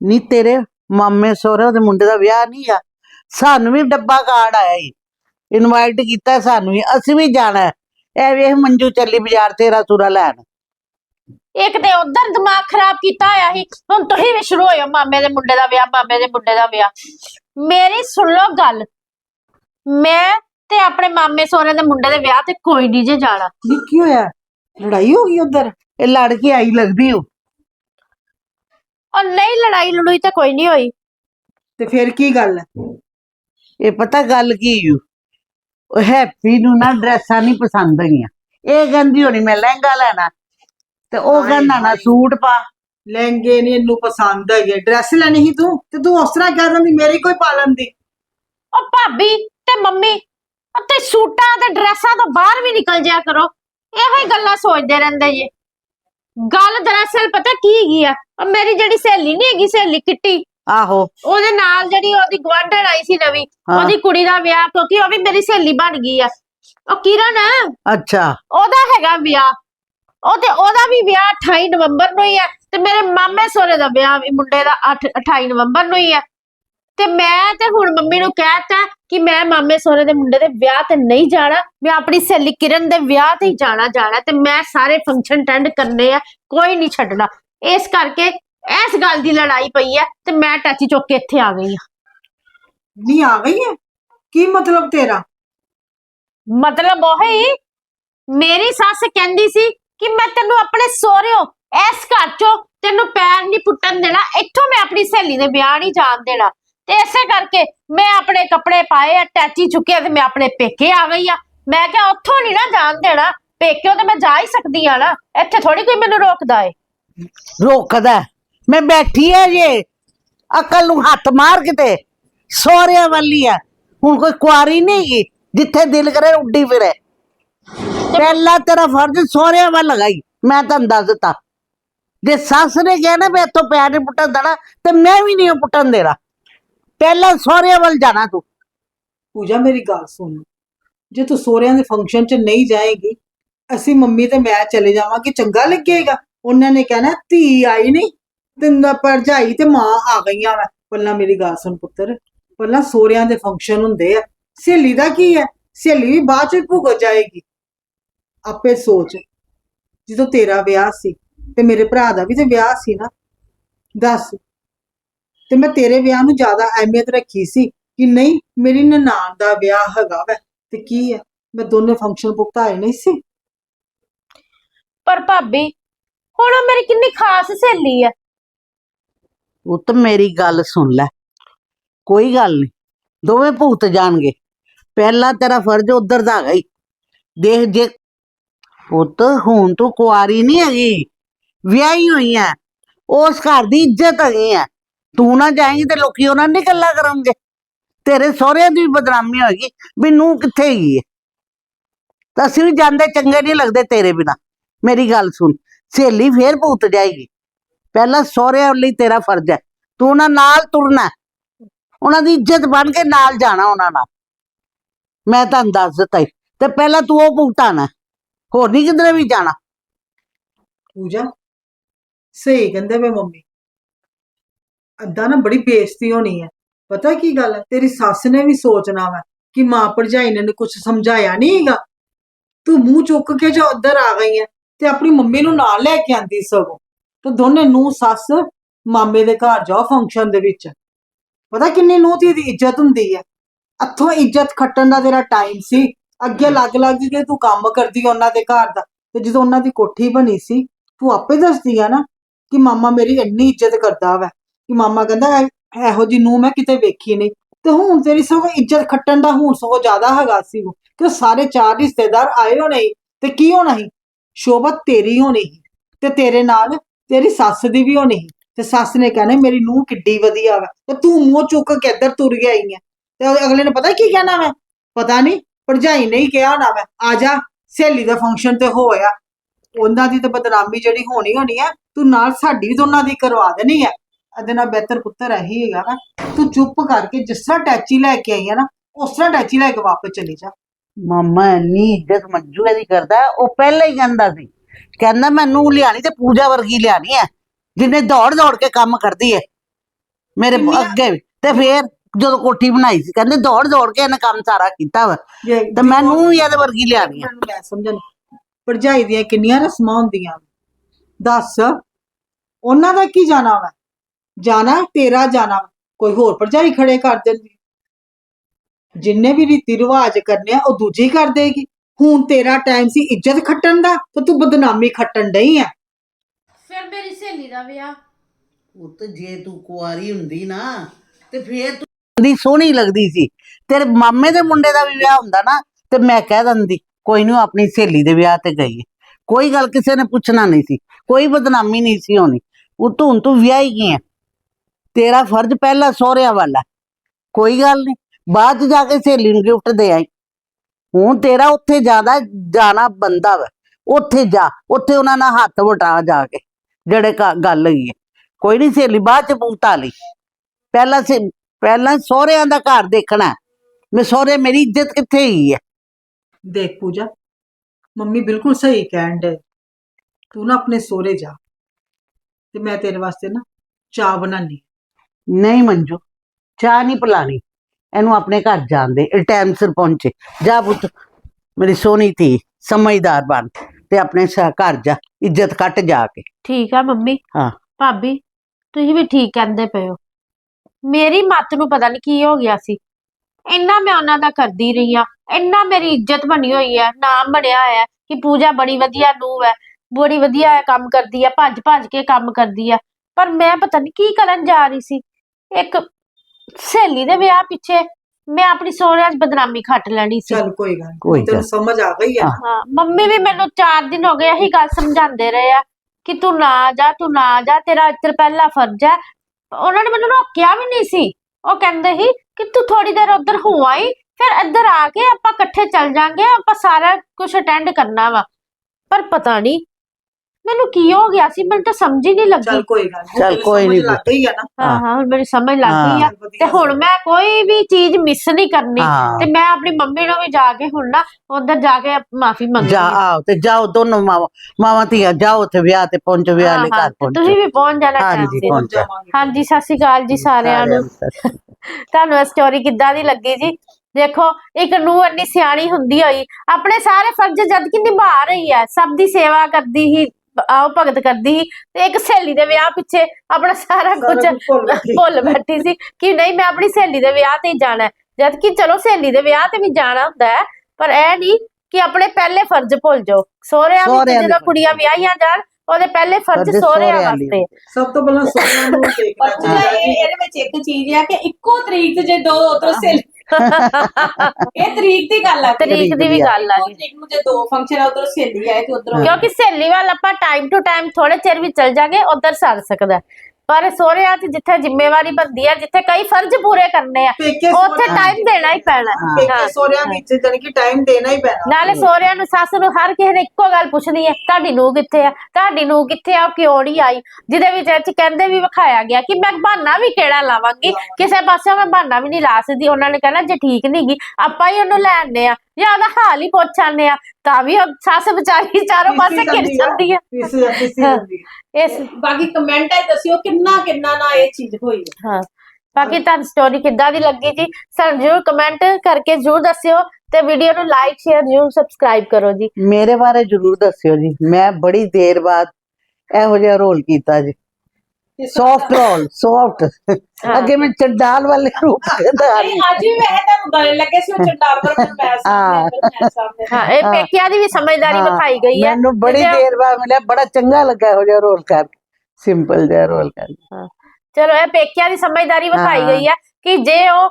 ਨਹੀਂ ਤੇਰੇ ਮਾਮੇ ਸਹੁਰੇ ਉਹਦੇ ਮੁੰਡੇ ਦਾ ਵਿਆਹ ਨਹੀਂ ਆ। ਸਾਨੂੰ ਵੀ ਡੱਬਾ ਕਾਰਡ ਆਇਆ ਈ। ਇਨਵਾਈਟ ਕੀਤਾ ਸਾਨੂੰ ਵੀ ਅਸੀਂ ਵੀ ਜਾਣਾ ਹੈ। ਇਹ ਵੇਖ ਮੰਜੂ ਚੱਲੀ ਬਾਜ਼ਾਰ ਤੇਰਾ ਸੂਰਾ ਲੈਣ। ਇੱਕ ਤੇ ਉਧਰ ਦਿਮਾਗ ਖਰਾਬ ਕੀਤਾ ਹੋਇਆ ਸੀ। ਹੁਣ ਤੁਸੀਂ ਵੀ ਸ਼ੁਰੂ ਹੋਇਓ ਮਾਮੇ ਦੇ ਮੁੰਡੇ ਦਾ ਵਿਆਹ ਮਾਮੇ ਦੇ ਮੁੰਡੇ ਦਾ ਵਿਆਹ। ਮੇਰੀ ਸੁਣ ਲਓ ਗੱਲ। ਮੈਂ ਤੇ ਆਪਣੇ ਮਾਮੇ ਸੋਹਰੇ ਦੇ ਮੁੰਡੇ ਦੇ ਵਿਆਹ ਤੇ ਕੋਈ ਨਹੀਂ ਜੇ ਜਾਣਾ। ਨੀ ਕੀ ਹੋਇਆ? ਲੜਾਈ ਹੋ ਗਈ ਉਧਰ? ਇਹ ਲੜ ਕੇ ਆਈ ਲੱਗਦੀ ਹੋ। ਔਰ ਨਹੀਂ ਲੜਾਈ ਲੜੂਈ ਤਾਂ ਕੋਈ ਨਹੀਂ ਹੋਈ। ਤੇ ਫਿਰ ਕੀ ਗੱਲ ਹੈ? ਇਹ ਪਤਾ ਗੱਲ ਕੀ ਓ ਉਹ ਹੈਪੀ ਨੂੰ ਨਾ ਡਰੈਸਾਂ ਨਹੀਂ ਪਸੰਦ ਹੈਗੀਆਂ। ਇਹ ਕਹਿੰਦੀ ਹੋਣੀ ਮੈਂ ਲਹਿੰਗਾ ਲੈਣਾ ਤੇ ਉਹ ਕਹਿੰਦਾ ਨਾ। ਸੂਟ ਪਾ। ਲਹਿੰਗੇ ਨਹੀਂ ਇਹਨੂੰ ਪਸੰਦ ਹੈਗੇ। ਡਰੈਸ ਲੈਣੀ ਸੀ ਤੂੰ? ਤੇ ਤੂੰ ਉਸ ਤਰ੍ਹਾਂ ਕਹਿ ਦਿੰਦੀ ਮੇਰੀ ਕੋਈ ਪਾਲਣ ਦੀ। ਉਹ ਭਾਬੀ ਤੇ ਮੰਮੀ ਅਤੇ ਸੂਟਾਂ ਤੇ ਡਰੈਸਾਂ ਤੋਂ ਬਾਹਰ ਵੀ ਨਿਕਲ ਜਾਇਆ ਕਰੋ। ਇਹੋ ਹੀ ਗੱਲਾਂ ਸੋਚਦੇ ਰਹਿੰਦੇ ਜੇ। ਗੱਲ ਦਰਅਸਲ ਪਤਾ ਕੀ ਹੈਗੀ ਆ? ਉਹ ਮੇਰੀ ਜਿਹੜੀ ਸਹੇਲੀ ਨਹੀਂ ਹੈਗੀ ਸਹੇਲੀ ਕਿੱਟੀ ਆਹੋ। ਉਹਦੇ ਨਾਲ ਜਿਹੜੀ ਉਹਦੀ ਗਵਾਂਢਣ ਆਈ ਸੀ ਨਵੀਂ ਹਾਂ। ਉਹਦੀ ਕੁੜੀ ਦਾ ਵਿਆਹ ਕਿਉਂਕਿ ਉਹ ਵੀ ਮੇਰੀ ਸਹੇਲੀ ਬਣ ਗਈ ਆ। ਉਹ ਕਿਰਨ। ਅੱਛਾ। ਉਹਦਾ ਹੈਗਾ ਵਿਆਹ। ਉਹ ਤੇ ਉਹਦਾ ਵੀ ਵਿਆਹ 28 ਨਵੰਬਰ ਨੂੰ ਹੀ ਹੈ ਤੇ ਮੇਰੇ ਮਾਮੇ ਸੋਹਰੇ ਦਾ ਵਿਆਹ ਵੀ ਮੁੰਡੇ ਦਾ 8 28 ਨਵੰਬਰ ਨੂੰ ਹੀ ਹੈ ਤੇ ਮੈਂ ਤੇ ਹੁਣ ਮੰਮੀ ਨੂੰ ਕਹਿਤਾ ਕਿ ਮੈਂ ਮਾਮੇ ਸੋਹਰੇ ਦੇ ਮੁੰਡੇ ਦੇ ਵਿਆਹ ਤੇ ਨਹੀਂ ਜਾਣਾ। ਮੈਂ ਆਪਣੀ ਸਹੇਲੀ ਕਿਰਨ ਦੇ ਵਿਆਹ ਤੇ ਹੀ ਜਾਣਾ ਜਾਣਾ ਤੇ ਮੈਂ ਸਾਰੇ ਫੰਕਸ਼ਨ ਅਟੈਂਡ ਕਰਨੇ ਆ। ਕੋਈ ਨਹੀਂ ਛੱਡਣਾ। ਇਸ ਕਰਕੇ ਇਸ ਗੱਲ ਦੀ ਲੜਾਈ ਪਈ ਹੈ ਤੇ ਮੈਂ ਟੱਚੀ ਚੁੱਕ ਕੇ ਇੱਥੇ ਆ ਗਈ ਹਾਂ ਨਹੀਂ ਆ ਗਈ ਹੈ ਕੀ ਮਤਲਬ ਤੇਰਾ? ਮਤਲਬ ਉਹ ਹੀ ਮੇਰੀ ਸੱਸ ਕਹਿੰਦੀ ਸੀ ਕਿ ਮੈਂ ਤੈਨੂੰ ਆਪਣੇ ਸਹੁਰਿਓ ਇਸ ਘਰ ਚੋਂ ਤੈਨੂੰ ਪੈਰ ਨਹੀਂ ਪੁੱਟਣ ਦੇਣਾ ਇੱਥੋਂ ਮੈਂ ਆਪਣੀ ਸਹੇਲੀ ਦੇ ਵਿਆਹ ਨਹੀਂ ਜਾਣ ਦੇਣਾ। ਤੇ ਇਸੇ ਕਰਕੇ ਮੈਂ ਆਪਣੇ ਕੱਪੜੇ ਪਾਏ ਅਟੈਚੀ ਚੁੱਕਿਆ ਤੇ ਮੈਂ ਆਪਣੇ ਪੇਕੇ ਆ ਗਈ ਆ। ਮੈਂ ਕਿਹਾ ਉੱਥੋਂ ਨਹੀਂ ਨਾ ਜਾਣ ਦੇਣਾ ਪੇਕਿਓ ਤੇ ਮੈਂ ਜਾ ਹੀ ਸਕਦੀ ਆ ਨਾ। ਇੱਥੇ ਥੋੜੀ ਕੋਈ ਮੈਨੂੰ ਰੋਕਦਾ ਏ। ਰੋਕਦਾ? ਹੈ। ਮੈਂ ਬੈਠੀ ਆ ਜੇ। ਅਕਲ ਨੂੰ ਹੱਥ ਮਾਰ ਕਿਤੇ ਸੋਹਰਿਆਂ ਵਾਲੀ ਆ। ਹੁਣ ਕੋਈ ਕੁਆਰੀ ਨਹੀਂ ਜਿੱਥੇ ਦਿਲ ਕਰੇ ਉੱਡੀ ਫਿਰੇ। ਪਹਿਲਾ ਤੇਰਾ ਫਰਜ਼ ਸੋਹਰਿਆਂ ਵੱਲ ਲਗਾਈ ਮੈਂ ਤੁਹਾਨੂੰ ਦੱਸ ਦਿੱਤਾ। ਜੇ ਸੱਸ ਨੇ ਕਿਹਾ ਨਾ ਮੈਂ ਇੱਥੋਂ ਪੈਰ ਨਹੀਂ ਪੁੱਟਣ ਦੇਣਾ, ਤੇ ਮੈਂ ਵੀ ਨਹੀਂ ਉਹ ਪੁੱਟਣ ਦੇਣਾ। ਪਹਿਲਾਂ ਸੋਹਰਿਆਂ ਵੱਲ ਜਾਣਾ ਤੂੰ। ਪੂਜਾ, ਮੇਰੀ ਗੱਲ ਸੁਣ। ਜੇ ਤੂੰ ਸੋਹਰਿਆਂ ਦੇ ਫੰਕਸ਼ਨ 'ਚ ਨਹੀਂ ਜਾਏਗੀ, ਅਸੀਂ ਮੰਮੀ ਤੇ ਮੈਂ ਚਲੇ ਜਾਵਾਂਗੇ, ਚੰਗਾ ਲੱਗੇਗਾ। ਉਹਨਾਂ ਨੇ ਕਹਿਣਾ, ਧੀ ਆਈ ਨਹੀਂ। ਤੇ ਭਰਜਾਈ ਤੇ ਮਾਂ ਆ ਗਈਆਂ ਵਾ। ਪਹਿਲਾਂ ਮੇਰੀ ਗੱਲ ਸੁਣ ਪੁੱਤਰ, ਪਹਿਲਾਂ ਸੋਹਰਿਆਂ ਦੇ ਫੰਕਸ਼ਨ ਹੁੰਦੇ ਆ। ਸਹੇਲੀ ਦਾ ਕੀ ਹੈ ਸਹੇਲੀ ਵੀ ਬਾਅਦ ਚ ਭੁਗਤ ਜਾਏਗੀ। ਆਪੇ ਸੋਚ, ਜਦੋਂ ਤੇਰਾ ਵਿਆਹ ਸੀ ਤੇ ਮੇਰੇ ਭਰਾ ਦਾ ਵੀ ਤੇ ਵਿਆਹ ਸੀ ਨਾ। ਦੱਸ, ਤੇ ਮੈਂ ਤੇਰੇ ਵਿਆਹ ਨੂੰ ਜ਼ਿਆਦਾ ਅਹਿਮੀਅਤ ਰੱਖੀ ਸੀ ਕਿ ਨਹੀਂ, ਮੇਰੀ ਨਨਾਣ ਦਾ ਵਿਆਹ ਹੈਗਾ ਵੈ। ਤੇ ਕੀ ਹੈ ਮੈਂ ਦੋਨੇ ਫੰਕਸ਼ਨ ਭੁਗਤਾਏ ਨਹੀਂ ਸੀ। ਪਰ ਭਾਬੀ, ਹੁਣ ਉਹ ਮੇਰੀ ਕਿੰਨੀ ਖਾਸ ਸਹੇਲੀ ਆ। ਉਹ ਮੇਰੀ ਗੱਲ ਸੁਣ ਲੈ। ਕੋਈ ਗੱਲ ਨਹੀਂ ਦੋਵੇਂ ਭੂਤ ਜਾਣਗੇ। ਪਹਿਲਾ ਤੇਰਾ ਫਰਜ਼ ਉਧਰ ਦਾ ਹੈਗਾ ਈ। ਦੇਖ ਜੇ, ਪੁੱਤ, ਹੁਣ ਤੂੰ ਕੁਆਰੀ ਨਹੀਂ ਹੈਗੀ। ਵਿਆਹੀ ਹੋਈ ਹੈ ਉਸ ਘਰ ਦੀ ਇੱਜ਼ਤ ਹੈਗੀ ਹੈ ਤੂੰ ਨਾ ਜਾਏਂਗੀ ਤੇ ਲੋਕੀ ਉਹਨਾਂ ਨੇ ਗੱਲਾਂ ਕਰਨਗੇ। ਤੇਰੇ ਸਹੁਰਿਆਂ ਦੀ ਵੀ ਬਦਨਾਮੀ ਹੋਏਗੀ ਵੀ ਨੂੰ ਕਿੱਥੇ ਗਈ ਐ। ਤਾਂ ਅਸੀਂ ਵੀ ਜਾਂਦੇ ਚੰਗੇ ਨਹੀਂ ਲੱਗਦੇ ਤੇਰੇ ਬਿਨਾ। ਮੇਰੀ ਗੱਲ ਸੁਣ, ਸਹੇਲੀ ਫੇਰ ਭੂਤ ਜਾਏਗੀ। ਪਹਿਲਾਂ ਸਹੁਰਿਆਂ ਲਈ ਤੇਰਾ ਫਰਜ਼ ਹੈ। ਤੂੰ ਉਹਨਾਂ ਨਾਲ ਤੁਰਨਾ ਉਹਨਾਂ ਦੀ ਇੱਜ਼ਤ ਬਣ ਕੇ ਨਾਲ ਜਾਣਾ ਉਹਨਾਂ ਨਾਲ। ਮੈਂ ਤੁਹਾਨੂੰ ਦੱਸ ਦਿੱਤਾ ਈ ਤੇ ਪਹਿਲਾਂ ਤੂੰ ਉਹ ਭੁਗਤਾਣਾ ਹੋਰ ਨਹੀਂ ਕਿਧਰੇ ਵੀ ਜਾਣਾ। ਪੂਜਾ, ਸਹੀ ਕਹਿੰਦੇ ਵੇ ਮੰਮੀ। ਅੱਦਾ ਨਾ ਬੜੀ ਬੇਇੱਜ਼ਤੀ ਹੋਣੀ ਹੈ। ਪਤਾ ਕੀ ਗੱਲ ਹੈ? ਤੇਰੀ ਸੱਸ ਨੇ ਵੀ ਸੋਚਣਾ ਵਾ ਕਿ ਮਾਂ ਭਰਜਾਈ ਨੇ ਕੁਝ ਸਮਝਾਇਆ ਨਹੀਂ ਹੈਗਾ। ਤੂੰ ਮੂੰਹ ਚੁੱਕ ਕੇ ਜੋ ਉੱਧਰ ਆ ਗਈ ਹੈ ਤੇ ਆਪਣੀ ਮੰਮੀ ਨੂੰ ਨਾਲ ਲੈ ਕੇ ਆਂਦੀ ਸਗੋਂ। ਤੇ ਦੋਨੇ ਨੂੰ ਸੱਸ ਮਾਮੇ ਦੇ ਘਰ ਜਾਓ ਫੰਕਸ਼ਨ ਦੇ ਵਿੱਚ। ਪਤਾ ਕਿੰਨੀ ਨੂੰਹ ਦੀ ਇੱਜ਼ਤ ਹੁੰਦੀ ਹੈ? ਅੱਥੋਂ ਇੱਜ਼ਤ ਖੱਟਣ ਦਾ ਤੇਰਾ ਟਾਈਮ ਸੀ। ਅੱਗੇ ਲੱਗ ਲੱਗ ਕੇ ਤੂੰ ਕੰਮ ਕਰਦੀ ਉਹਨਾਂ ਦੇ ਘਰ ਦਾ ਤੇ ਜਦੋਂ ਉਹਨਾਂ ਦੀ ਕੋਠੀ ਬਣੀ ਸੀ ਤੂੰ ਆਪੇ ਦੱਸਦੀ ਆ ਨਾ ਕਿ ਮਾਮਾ ਮੇਰੀ ਇੰਨੀ ਇੱਜ਼ਤ ਕਰਦਾ ਵਾ ਕਿ ਮਾਮਾ ਕਹਿੰਦਾ "ਇਹ- ਜੀ ਨੂੰ ਮੈਂ ਕਿਤੇ ਵੇਖੀ ਨਹੀਂ। ਤੇ ਹੁਣ ਤੇਰੀ ਸਗੋਂ ਇੱਜ਼ਤ ਖੱਟਣ ਦਾ ਹੁਣ ਸਗੋਂ ਜ਼ਿਆਦਾ ਹੈਗਾ ਸੀ ਕਿ ਉਹ ਸਾਰੇ ਚਾਰ ਰਿਸ਼ਤੇਦਾਰ ਆਏ ਹੋਣੇ ਸੀ ਤੇ ਕੀ ਹੋਣਾ ਸੀ? ਸ਼ੋਭਾ ਤੇਰੀ ਹੋਣੀ ਤੇ ਤੇਰੇ ਨਾਲ ਤੇਰੀ ਸੱਸ ਦੀ ਵੀ ਹੋਣੀ ਤੇ ਸੱਸ ਨੇ ਕਹਿਣਾ ਮੇਰੀ ਨੂੰਹ ਕਿੱਡੀ ਵਧੀਆ ਵਾ ਤੇ ਤੂੰ ਮੂੰਹ ਚੁੱਕ ਕੇ ਇੱਧਰ ਤੁਰ ਗਿਆ ਆਈ ਆ। ਤੇ ਅਗਲੇ ਨੇ ਪਤਾ ਕੀ ਕਹਿਣਾ ਵਾ? ਪਤਾ ਨਹੀਂ ਭਰਜਾਈ ਨਹੀਂ ਕਿਹਾ ਹੋਣਾ ਵਾ, ਆ ਜਾ, ਸਹੇਲੀ ਦਾ ਫੰਕਸ਼ਨ ਤੇ ਹੋਇਆ। ਉਹਨਾਂ ਦੀ ਤੇ ਬਦਨਾਮੀ ਜਿਹੜੀ ਹੋਣੀ ਹੋਣੀ ਆ, ਤੂੰ ਨਾਲ ਸਾਡੀ ਵੀ ਦੋਨਾਂ ਦੀ ਕਰਵਾ ਦੇਣੀ ਆ। ਇਹਦੇ ਨਾਲ ਬਿਹਤਰ ਪੁੱਤਰ ਇਹੀ ਹੈਗਾ ਵਾ। ਤੂੰ ਚੁੱਪ ਕਰਕੇ ਜਿਸ ਤਰ੍ਹਾਂ ਟੈਚੀ ਲੈ ਕੇ ਆਈ ਆ ਨਾ, ਉਸ ਤਰ੍ਹਾਂ ਟੈਚੀ ਲੈ ਕੇ ਵਾਪਸ ਚਲੀ ਜਾ। ਮਾਮਾ, ਇੰਨੀ ਇੱਜ਼ਤ ਮੰਜੂ ਇਹਦੀ ਕਰਦਾ, ਉਹ ਪਹਿਲਾਂ ਹੀ ਕਹਿੰਦਾ ਸੀ। ਕਹਿੰਦਾ ਮੈਨੂੰ ਲਿਆਣੀ ਤੇ ਪੂਜਾ ਵਰਗੀ ਲਿਆਣੀ ਹੈ। ਜਿਹਨੇ ਦੌੜ ਦੌੜ ਕੇ ਕੰਮ ਕਰਦੀ ਹੈ। ਮੇਰੇ ਅੱਗੇ ਵੀ। ਤੇ ਫੇਰ ਜਦੋਂ ਕੋਠੀ ਬਣਾਈ ਸੀ ਕਹਿੰਦੇ ਦੌੜ ਦੌੜ ਕੇ ਇਹਨੇ ਕੰਮ ਸਾਰਾ ਕੀਤਾ ਵਾ। ਤੇ ਮੈਨੂੰ ਵੀ ਇਹਦੇ ਵਰਗੀ ਲਿਆਣੀ ਮੈਂ ਸਮਝਣ ਭਰਜਾਈ ਦੀਆਂ ਕਿੰਨੀਆਂ ਰਸਮਾਂ ਹੁੰਦੀਆਂ ਦੱਸ ਉਹਨਾਂ ਦਾ ਕੀ ਜਾਣਾ ਵਾ? ਜਾਣਾ ਤੇਰਾ ਜਾਣਾ ਵਾ। ਕੋਈ ਹੋਰ ਭਰਜਾਈ ਖੜੇ ਕਰ ਦਿੰਦੀ। ਜਿੰਨੇ ਵੀ ਰੀਤੀ ਰਿਵਾਜ ਕਰਨੇ ਆ ਉਹ ਦੂਜੀ ਕਰ ਦੇਗੀ। ਹੁਣ ਤੇਰਾ ਟਾਈਮ ਸੀ ਇੱਜ਼ਤ ਖੱਟਣ ਦਾ ਤੇ ਤੂੰ ਬਦਨਾਮੀ ਖੱਟਣ ਡਈ ਆ। ਫਿਰ ਮੇਰੀ ਸਹੇਲੀ ਦਾ ਵਿਆਹ। ਪੁੱਤ ਜੇ ਤੂੰ ਕੁਆਰੀ ਹੁੰਦੀ ਨਾ ਤੇ ਫੇਰ ਤੂੰ ਦੀ ਸੋਹਣੀ ਲੱਗਦੀ ਸੀ। ਤੇਰੇ ਮਾਮੇ ਦੇ ਮੁੰਡੇ ਦਾ ਵੀ ਵਿਆਹ ਹੁੰਦਾ ਨਾ ਤੇ ਮੈਂ ਕਹਿ ਦਿੰਦੀ ਕੋਈ ਨੂੰ ਆਪਣੀ ਸਹੇਲੀ ਦੇ ਵਿਆਹ ਤੇ ਗਈ ਹੈ। ਕੋਈ ਗੱਲ ਕਿਸੇ ਨੇ ਪੁੱਛਣਾ ਨਹੀਂ ਸੀ ਕੋਈ ਬਦਨਾਮੀ ਨਹੀਂ ਸੀ ਹੋਣੀ। ਉਹ ਤੂੰ ਹੁਣ ਤੂੰ ਵਿਆਹੀ ਗਈ ਹੈ? ਤੇਰਾ ਫਰਜ਼ ਪਹਿਲਾਂ ਸਹੁਰਿਆਂ ਵਾਲਾ ਕੋਈ ਗੱਲ ਨਹੀਂ ਬਾਅਦ ਚ ਜਾ ਕੇ ਸਹੇਲੀ ਨੂੰ ਗਿਫਟ ਦੇ ਆਈ। ਹੁਣ ਤੇਰਾ ਉੱਥੇ ਜ਼ਿਆਦਾ ਜਾਣਾ ਬੰਦਾ ਵਾ। ਉੱਥੇ ਜਾ ਉੱਥੇ ਉਹਨਾਂ ਨਾਲ ਹੱਥ ਵਟਾ ਜਾ ਕੇ ਜਿਹੜੇ ਕ- ਗੱਲ ਹੋਈ ਹੈ। ਕੋਈ ਨਹੀਂ ਸਹੇਲੀ ਬਾਅਦ ਚ ਪੁੱਛਤਾ ਲਈ। ਪਹਿਲਾਂ ਸੇ ਪਹਿਲਾਂ ਸਹੁਰਿਆਂ ਦਾ ਘਰ ਦੇਖਣਾ। ਮੈਂ ਸਹੁਰੇ ਮੇਰੀ ਇੱਜ਼ਤ ਕਿੱਥੇ ਹੀ ਹੈ? ਦੇਖ ਪੂਜਾ ਮੰਮੀ ਬਿਲਕੁਲ ਸਹੀ ਕਹਿਣ ਦੇ ਤੂੰ ਨਾ ਆਪਣੇ ਸੋਹਰੇ ਜਾ। ਤੇ ਮੈਂ ਤੇਰੇ ਵਾਸਤੇ ਨਾ ਚਾਹ ਬਣਾਨੀ ਨਹੀਂ ਮੰਜੂ ਚਾਹ ਨਹੀਂ ਪਿਲਾਣੀ। ਇਹਨੂੰ ਆਪਣੇ ਘਰ ਜਾਣ ਦੇ ਇਹ ਟਾਈਮ ਸਿਰ ਪਹੁੰਚੇ। ਜਾ ਪੁੱਤ ਮੇਰੀ ਸੋਹਣੀ ਧੀ ਸਮਝਦਾਰ ਬਣ ਤੇ ਆਪਣੇ ਸ- ਘਰ ਜਾ ਇੱਜ਼ਤ ਕੱਟ ਜਾ ਕੇ। ਠੀਕ ਆ ਮੰਮੀ। ਹਾਂ। ਭਾਬੀ ਤੁਸੀਂ ਵੀ ਠੀਕ ਕਹਿੰਦੇ ਪਏ ਹੋ। ਮੇਰੀ ਮੱਤ ਨੂੰ ਪਤਾ ਨਹੀਂ ਕੀ ਹੋ ਗਿਆ ਸੀ। ਇੰਨਾ ਮੈਂ ਉਹਨਾਂ ਦਾ ਕਰਦੀ ਰਹੀ ਆ ਇੰਨਾ ਮੇਰੀ ਇੱਜ਼ਤ ਬਣੀ ਹੋਈ ਹੈ ਨਾਮ ਬਣਿਆ ਹੋਇਆ ਹੈ ਕਿ ਪੂਜਾ ਬੜੀ ਵਧੀਆ ਨੂੰਹ ਹੈ ਬੜੀ ਵਧੀਆ ਕੰਮ ਕਰਦੀ ਹੈ ਭੱਜ ਭੱਜ ਕੇ ਕੰਮ ਕਰਦੀ ਹੈ। ਪਰ ਮੈਂ ਪਤਾ ਨਹੀਂ ਕੀ ਕਰਨ ਜਾ ਰਹੀ ਸੀ। ਇੱਕ ਸਹੇਲੀ ਦੇ ਵਿਆਹ ਪਿੱਛੇ ਮੈਂ ਆਪਣੀ ਸਹੁਰਿਆਂ 'ਚ ਬਦਨਾਮੀ ਖੱਟ ਲੈਣੀ ਸੀ। ਚੱਲ ਕੋਈ ਗੱਲ ਨੀ, ਕੋਈ ਤੈਨੂੰ। ਸਮਝ ਆ ਗਈ ਆ। ਹਾਂ। ਮੰਮੀ ਵੀ ਮੈਨੂੰ 4 ਦਿਨ ਹੋ ਗਏ ਇਹੀ ਗੱਲ ਸਮਝਾਉਂਦੇ ਰਹੇ ਆ ਕਿ ਤੂੰ ਨਾ ਜਾ ਤੂੰ ਨਾ ਜਾ ਤੇਰਾ ਇੱਧਰ ਪਹਿਲਾ ਫਰਜ਼ ਹੈ ਉਹਨਾਂ ਨੇ ਮੈਨੂੰ ਰੋਕਿਆ ਵੀ ਨਹੀਂ ਸੀ। ਉਹ ਕਹਿੰਦੇ ਸੀ ਕਿ ਤੂੰ ਥੋੜੀ ਦੇਰ ਉੱਧਰ ਹੋ ਆਈ ਫਿਰ ਇੱਧਰ ਆ ਕੇ ਆਪਾਂ ਇਕੱਠੇ ਚੱਲ ਜਾਾਂਗੇ ਆਪਾਂ ਸਾਰਾ ਕੁਝ ਅਟੈਂਡ ਕਰਨਾ ਵਾ। ਪਰ ਪਤਾ ਨਹੀਂ ਮੈਨੂੰ ਕੀ ਹੋ ਗਿਆ ਸੀ? ਮੈਨੂੰ ਤਾਂ ਸਮਝ ਹੀ ਨਹੀਂ ਲੱਗੀ। ਚੱਲ ਕੋਈ ਗੱਲ ਨੀ, ਚੱਲ ਤੈਨੂੰ ਕੋਈ ਸਮਝ ਨੀ ਲੱਗ ਗਈ ਆ ਨਾ। ਹਾਂ ਹਾਂ ਹੁਣ ਮੈਨੂੰ ਸਮਝ ਲੱਗ ਗਈ ਆ। ਹਾਂ। ਤੇ ਹੁਣ ਮੈਂ ਕੋਈ ਵੀ ਚੀਜ਼ ਮਿਸ ਨਹੀਂ ਕਰਨੀ। ਹਾਂ। ਤੇ ਮੈਂ ਆਪਣੀ ਮੰਮੀ ਨੂੰ ਵੀ ਜਾ ਕੇ ਹੁਣ ਨਾ ਉੱਧਰ ਜਾ ਕੇ ਮਾਫੀ ਮੰਗਣੀ ਜਾ ਆਓ ਤੇ ਜਾਓ ਦੋਨੋਂ ਮਾਵਾਂ ਮਾਵਾਂ ਧੀਆਂ ਜਾਓ ਉੱਥੇ ਵਿਆਹ ਤੇ ਪਹੁੰਚੋ ਵਿਆਹ ਹਾਂ, ਘਰ ਪਹੁੰਚੋ। ਤੁਸੀਂ ਵੀ ਪਹੁੰਚ ਜਾਣਾ ਟਾਈਮ ਹਾਂਜੀ, ਪਹੁੰਚ। ਜਾਵਾਂਗੇ। ਹਾਂਜੀ ਸਤਿ ਸ਼੍ਰੀ ਅਕਾਲ ਜੀ ਸਾਰਿਆਂ ਨੂੰ। ਤੁਹਾਨੂੰ ਇਹ ਸਟੋਰੀ ਕਿੱਦਾਂ ਦੀ ਲੱਗੀ ਜੀ? ਦੇਖੋ ਇੱਕ ਨੂੰ ਇੰਨੀ ਸਿਆਣੀ ਹੁੰਦੀ ਹੋਈ ਆਪਣੇ ਸਾਰੇ ਫਰਜ਼ ਜਦ ਕਿ ਨਿਭਾ ਰਹੀ ਹੈ। ਸਭ ਦੀ ਸੇਵਾ ਕਰਦੀ ਹੀ ਆਓ ਭਗਤ ਕਰਦੀ ਸੀ ਤੇ ਇੱਕ ਸਹੇਲੀ ਦੇ ਵਿਆਹ ਪਿੱਛੇ ਆਪਣਾ ਸਾਰਾ ਕੁਝ ਭੁੱਲ ਬੈਠੀ। ਸੀ ਕਿ ਨਹੀਂ ਮੈਂ ਆਪਣੀ ਸਹੇਲੀ ਦੇ ਵਿਆਹ ਤੇ ਹੀ ਜਾਣਾ ਜਦ ਕਿ ਚਲੋ ਸਹੇਲੀ ਦੇ ਵਿਆਹ ਤੇ ਵੀ ਜਾਣਾ ਹੁੰਦਾ ਹੈ ਪਰ ਇਹ ਨਹੀਂ ਕਿ ਆਪਣੇ ਪਹਿਲੇ ਫਰਜ਼ ਭੁੱਲ ਜਾਓ ਸਹੁਰਿਆਂ ਵਿੱਚ ਸਹੁਰਿਆਂ ਜਦੋਂ। ਕੁੜੀਆਂ ਵਿਆਹੀਆਂ ਜਾਣ ਉਹਦੇ ਪਹਿਲੇ ਫਰਜ਼ ਸਹੁਰਿਆਂ ਸਹੁਰਿਆਂ। ਵਾਸਤੇ ਸਭ ਤੋਂ ਪਹਿਲਾਂ ਸੋਹਣਾ ਨੂੰ ਦੇਖਣਾ ਪਰ ਚਾਹੀਦਾ ਇਹਦੇ ਵਿੱਚ ਇੱਕ ਚੀਜ਼ ਹੈ ਕਿ ਇੱਕੋ ਤਰੀਕ ਤੇ ਜੇ ਦੋ ਉਧਰ ਸੇਲ ਇਹ ਤਰੀਕ ਦੀ ਗੱਲ ਆ। ਤਰੀਕ ਦੀ ਵੀ ਗੱਲ ਆ ਤਰੀਕ ਨੂੰ ਜੇ ਦੋ ਫੰਕਸ਼ਨ ਆ ਉਧਰ ਸਹੇਲੀ ਆਏ ਤੇ ਉਧਰ ਕਿਉਂਕਿ ਸਹੇਲੀ ਵੱਲ ਆਪਾਂ ਟਾਈਮ ਟੂ ਟਾਈਮ ਥੋੜੇ ਚਿਰ ਵੀ ਚਲ ਜਾਗੇ ਉਧਰ ਸਰ ਸਕਦਾ। ਪਰ ਸਹੁਰਿਆਂ 'ਚ ਜਿੱਥੇ ਜ਼ਿੰਮੇਵਾਰੀ ਬਣਦੀ ਹੈ ਜਿੱਥੇ ਕਈ ਫਰਜ਼ ਪੂਰੇ ਕਰਨੇ ਆ ਪੇਕੇ ਉੱਥੇ ਸਹੁਰਿਆਂ- ਟਾਈਮ ਦੇਣਾ ਹੀ ਪੈਣਾ। ਹੈ। ਪੇਕੇ ਹਾਂ। ਸੋਹਰਿਆਂ ਵਿੱਚ ਜਾਨੀ ਕਿ ਟਾਈਮ ਦੇਣਾ ਹੀ ਪੈਣਾ। ਨਾਲੇ ਸਹੁਰਿਆਂ ਨੂੰ ਸੱਸ ਨੂੰ ਹਰ ਕਿਸੇ ਨੇ ਇੱਕੋ ਗੱਲ ਪੁੱਛਣੀ ਹੈ ਤੁਹਾਡੀ ਨੂੰਹ ਕਿੱਥੇ ਆ? ਤੁਹਾਡੀ ਨੂੰਹ ਕਿੱਥੇ ਆ? ਉਹ ਕਿਉਂ ਨਹੀਂ ਆਈ? ਜਿਹਦੇ ਵਿੱਚ ਇਹ 'ਚ ਕਹਿੰਦੇ ਵੀ ਵਿਖਾਇਆ ਗਿਆ ਕਿ ਮੈਂ ਬਹਾਨਾ ਵੀ ਕਿਹੜਾ ਲਾਵਾਂਗੀ? ਕਿਸੇ ਪਾਸੇ ਮੈਂ ਬਹਾਨਾ ਵੀ ਨਹੀਂ ਲਾ ਸਕਦੀ। ਉਹਨਾਂ ਨੇ ਕਹਿਣਾ ਜੇ ਠੀਕ ਨਹੀਂ ਗਈ ਆਪਾਂ ਹੀ ਉਹਨੂੰ ਲੈ ਆਨੇ ਆ। ਜਾਂ ਉਹਦਾ ਹਾਲ ਹੀ ਪੁੱਛ ਆਨੇ ਆ ਤਾਂ ਵੀ ਉਹ ਸੱਸ ਵਿਚਾਰੀ ਚਾਰੋਂ ਪਾਸੇ ਘਿਰ ਜਾਂਦੀ ਹੈ ਇਸ ਬਾਕੀ ਕਮੈਂਟ ਹੈ ਦੱਸਿਓ ਕਿੰਨਾ ਕਿੰਨਾ ਨਾ ਇਹ ਚੀਜ਼ ਹੋਈ। ਹੈ। ਹਾਂ ਬਾਕੀ ਤੁਹਾਨੂੰ ਸਟੋਰੀ ਕਿੱਦਾਂ ਦੀ ਲੱਗੀ ਜੀ ਸਾਨੂੰ ਜਰੂਰ ਕਮੈਂਟ ਕਰਕੇ ਜਰੂਰ ਦੱਸਿਓ ਤੇ ਵੀਡੀਓ ਨੂੰ ਲਾਈਕ ਸ਼ੇਅਰ ਜਰੂਰ ਸਬਸਕ੍ਰਾਈਬ ਕਰੋ ਜੀ। ਮੇਰੇ ਬਾਰੇ ਜ਼ਰੂਰ ਦੱਸਿਓ ਜੀ ਮੈਂ ਬੜੀ ਦੇਰ ਬਾਅਦ ਇਹੋ ਜਿਹਾ ਰੋਲ ਕੀਤਾ ਜੀ। ਸੌਫਟ ਰੋਲ ਸੌਫਟ ਅੱਗੇ ਮੈਂ ਚੰਡਾਲ ਵਾਲੇ ਰੂਪ ਦਾ ਨਹੀਂ ਅੱਜ ਵੀ ਵੈਸੇ ਤੁਹਾਨੂੰ ਗਲੇ ਲੱਗੇ ਸੀ ਉਹ ਚੰਡਾਲ ਪਰ ਮੈਂ ਹਾਂ। ਸਾਹਮਣੇ ਮੈਂ ਹਾਂ ਇਹ ਹਾਂ। ਪੇਕਿਆਂ ਦੀ ਵੀ ਸਮਝਦਾਰੀ ਹਾਂ, ਵਿਖਾਈ ਗਈ ਹੈ। ਮੈਨੂੰ ਬੜੀ ਤੇ- ਦੇਰ ਬਾਅਦ ਮਿਲਿਆ ਬੜਾ ਚੰਗਾ ਲੱਗਾ ਇਹੋ ਜਿਹਾ ਰੋਲ ਕਰ ਸਿੰਪਲ ਜਿਹਾ ਰੋਲ ਕਰ। ਚਲੋ ਇਹ ਪੇਕਿਆਂ ਦੀ ਸਮਝਦਾਰੀ ਵਿਖਾਈ ਹਾਂ। ਗਈ ਹੈ ਕਿ ਜੇ ਉਹ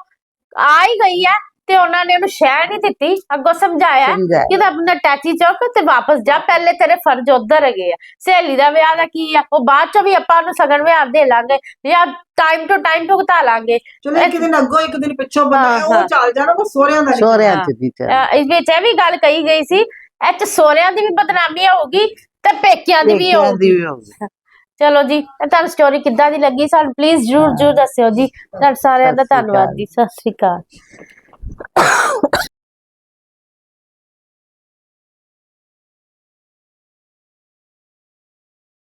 ਆ ਹੀ ਗਈ ਹੈ ਤੇ ਉਹਨਾਂ ਨੇ ਉਹਨੂੰ ਸ਼ਹਿ ਨਹੀਂ ਦਿੱਤੀ ਅੱਗੋਂ ਸਮਝਾਇਆ ਸਮਝਾਇਆ। ਕਿ ਤੂੰ ਆਪਣਾ ਟੈਚੀ ਚੁੱਕ ਤੇ ਵਾਪਸ ਜਾ ਪਹਿਲੇ ਤੇਰੇ ਫਰਜ਼ ਉਧਰ ਹੈਗੇ ਆ। ਸਹੇਲੀ ਦਾ ਵਿਆਹ ਦਾ ਕੀ ਆ? ਉਹ ਬਾਅਦ ਚੋਂ ਵੀ ਆਪਾਂ ਉਹਨੂੰ ਸਗਨ ਵਿਆਹ ਦੇ ਲਾਂਗੇ ਜਾਂ ਟਾਈਮ ਟੂ ਟਾਈਮ ਭੁਗਤਾ ਲਾਂਗੇ। ਚਲੋ ਇੱਕ ਦਿਨ ਅੱਗੋਂ ਇੱਕ ਦਿਨ ਪਿੱਛੋਂ ਬੰਦਾ ਹਾਂ, ਉਹ। ਚੱਲ ਜਾਣਾ ਉਹ ਸੋਹਰਿਆਂ ਦਾ ਨਹੀਂ ਸੋਹਰਿਆਂ। ਚ ਦੀ ਚੱਲ। ਅਹ ਇਸ ਵਿੱਚ ਇਹ ਵੀ ਗੱਲ ਕਹੀ ਗਈ ਸੀ ਇਹ ਚ ਸੋਹਰਿਆਂ ਦੀ ਵੀ ਬਦਨਾਮੀ ਹੋਊਗੀ ਤੇ ਪੇਕਿਆਂ ਦੀ ਵੀ ਦੇਖਿਆਂ ਹੋਊਗੀ ਦੀ ਵੀ ਹੋਊਗੀ। ਚਲੋ ਜੀ ਇਹ ਤੁਹਾਨੂੰ ਸਟੋਰੀ ਕਿੱਦਾਂ ਦੀ ਲੱਗੀ? ਸਾਨੂੰ ਪਲੀਜ਼ ਜਰੂਰ ਜਰੂਰ ਦੱਸਿਓ ਜੀ। ਤੁਹਾਡੇ ਸਾਰਿਆਂ ਦਾ ਸਤਿ ਸ਼੍ਰੀ ਧੰਨਵਾਦ ਅਕਾਲ। ਜੀ। ਸਤਿ ਸ਼੍ਰੀ ਅਕਾਲ। あっ!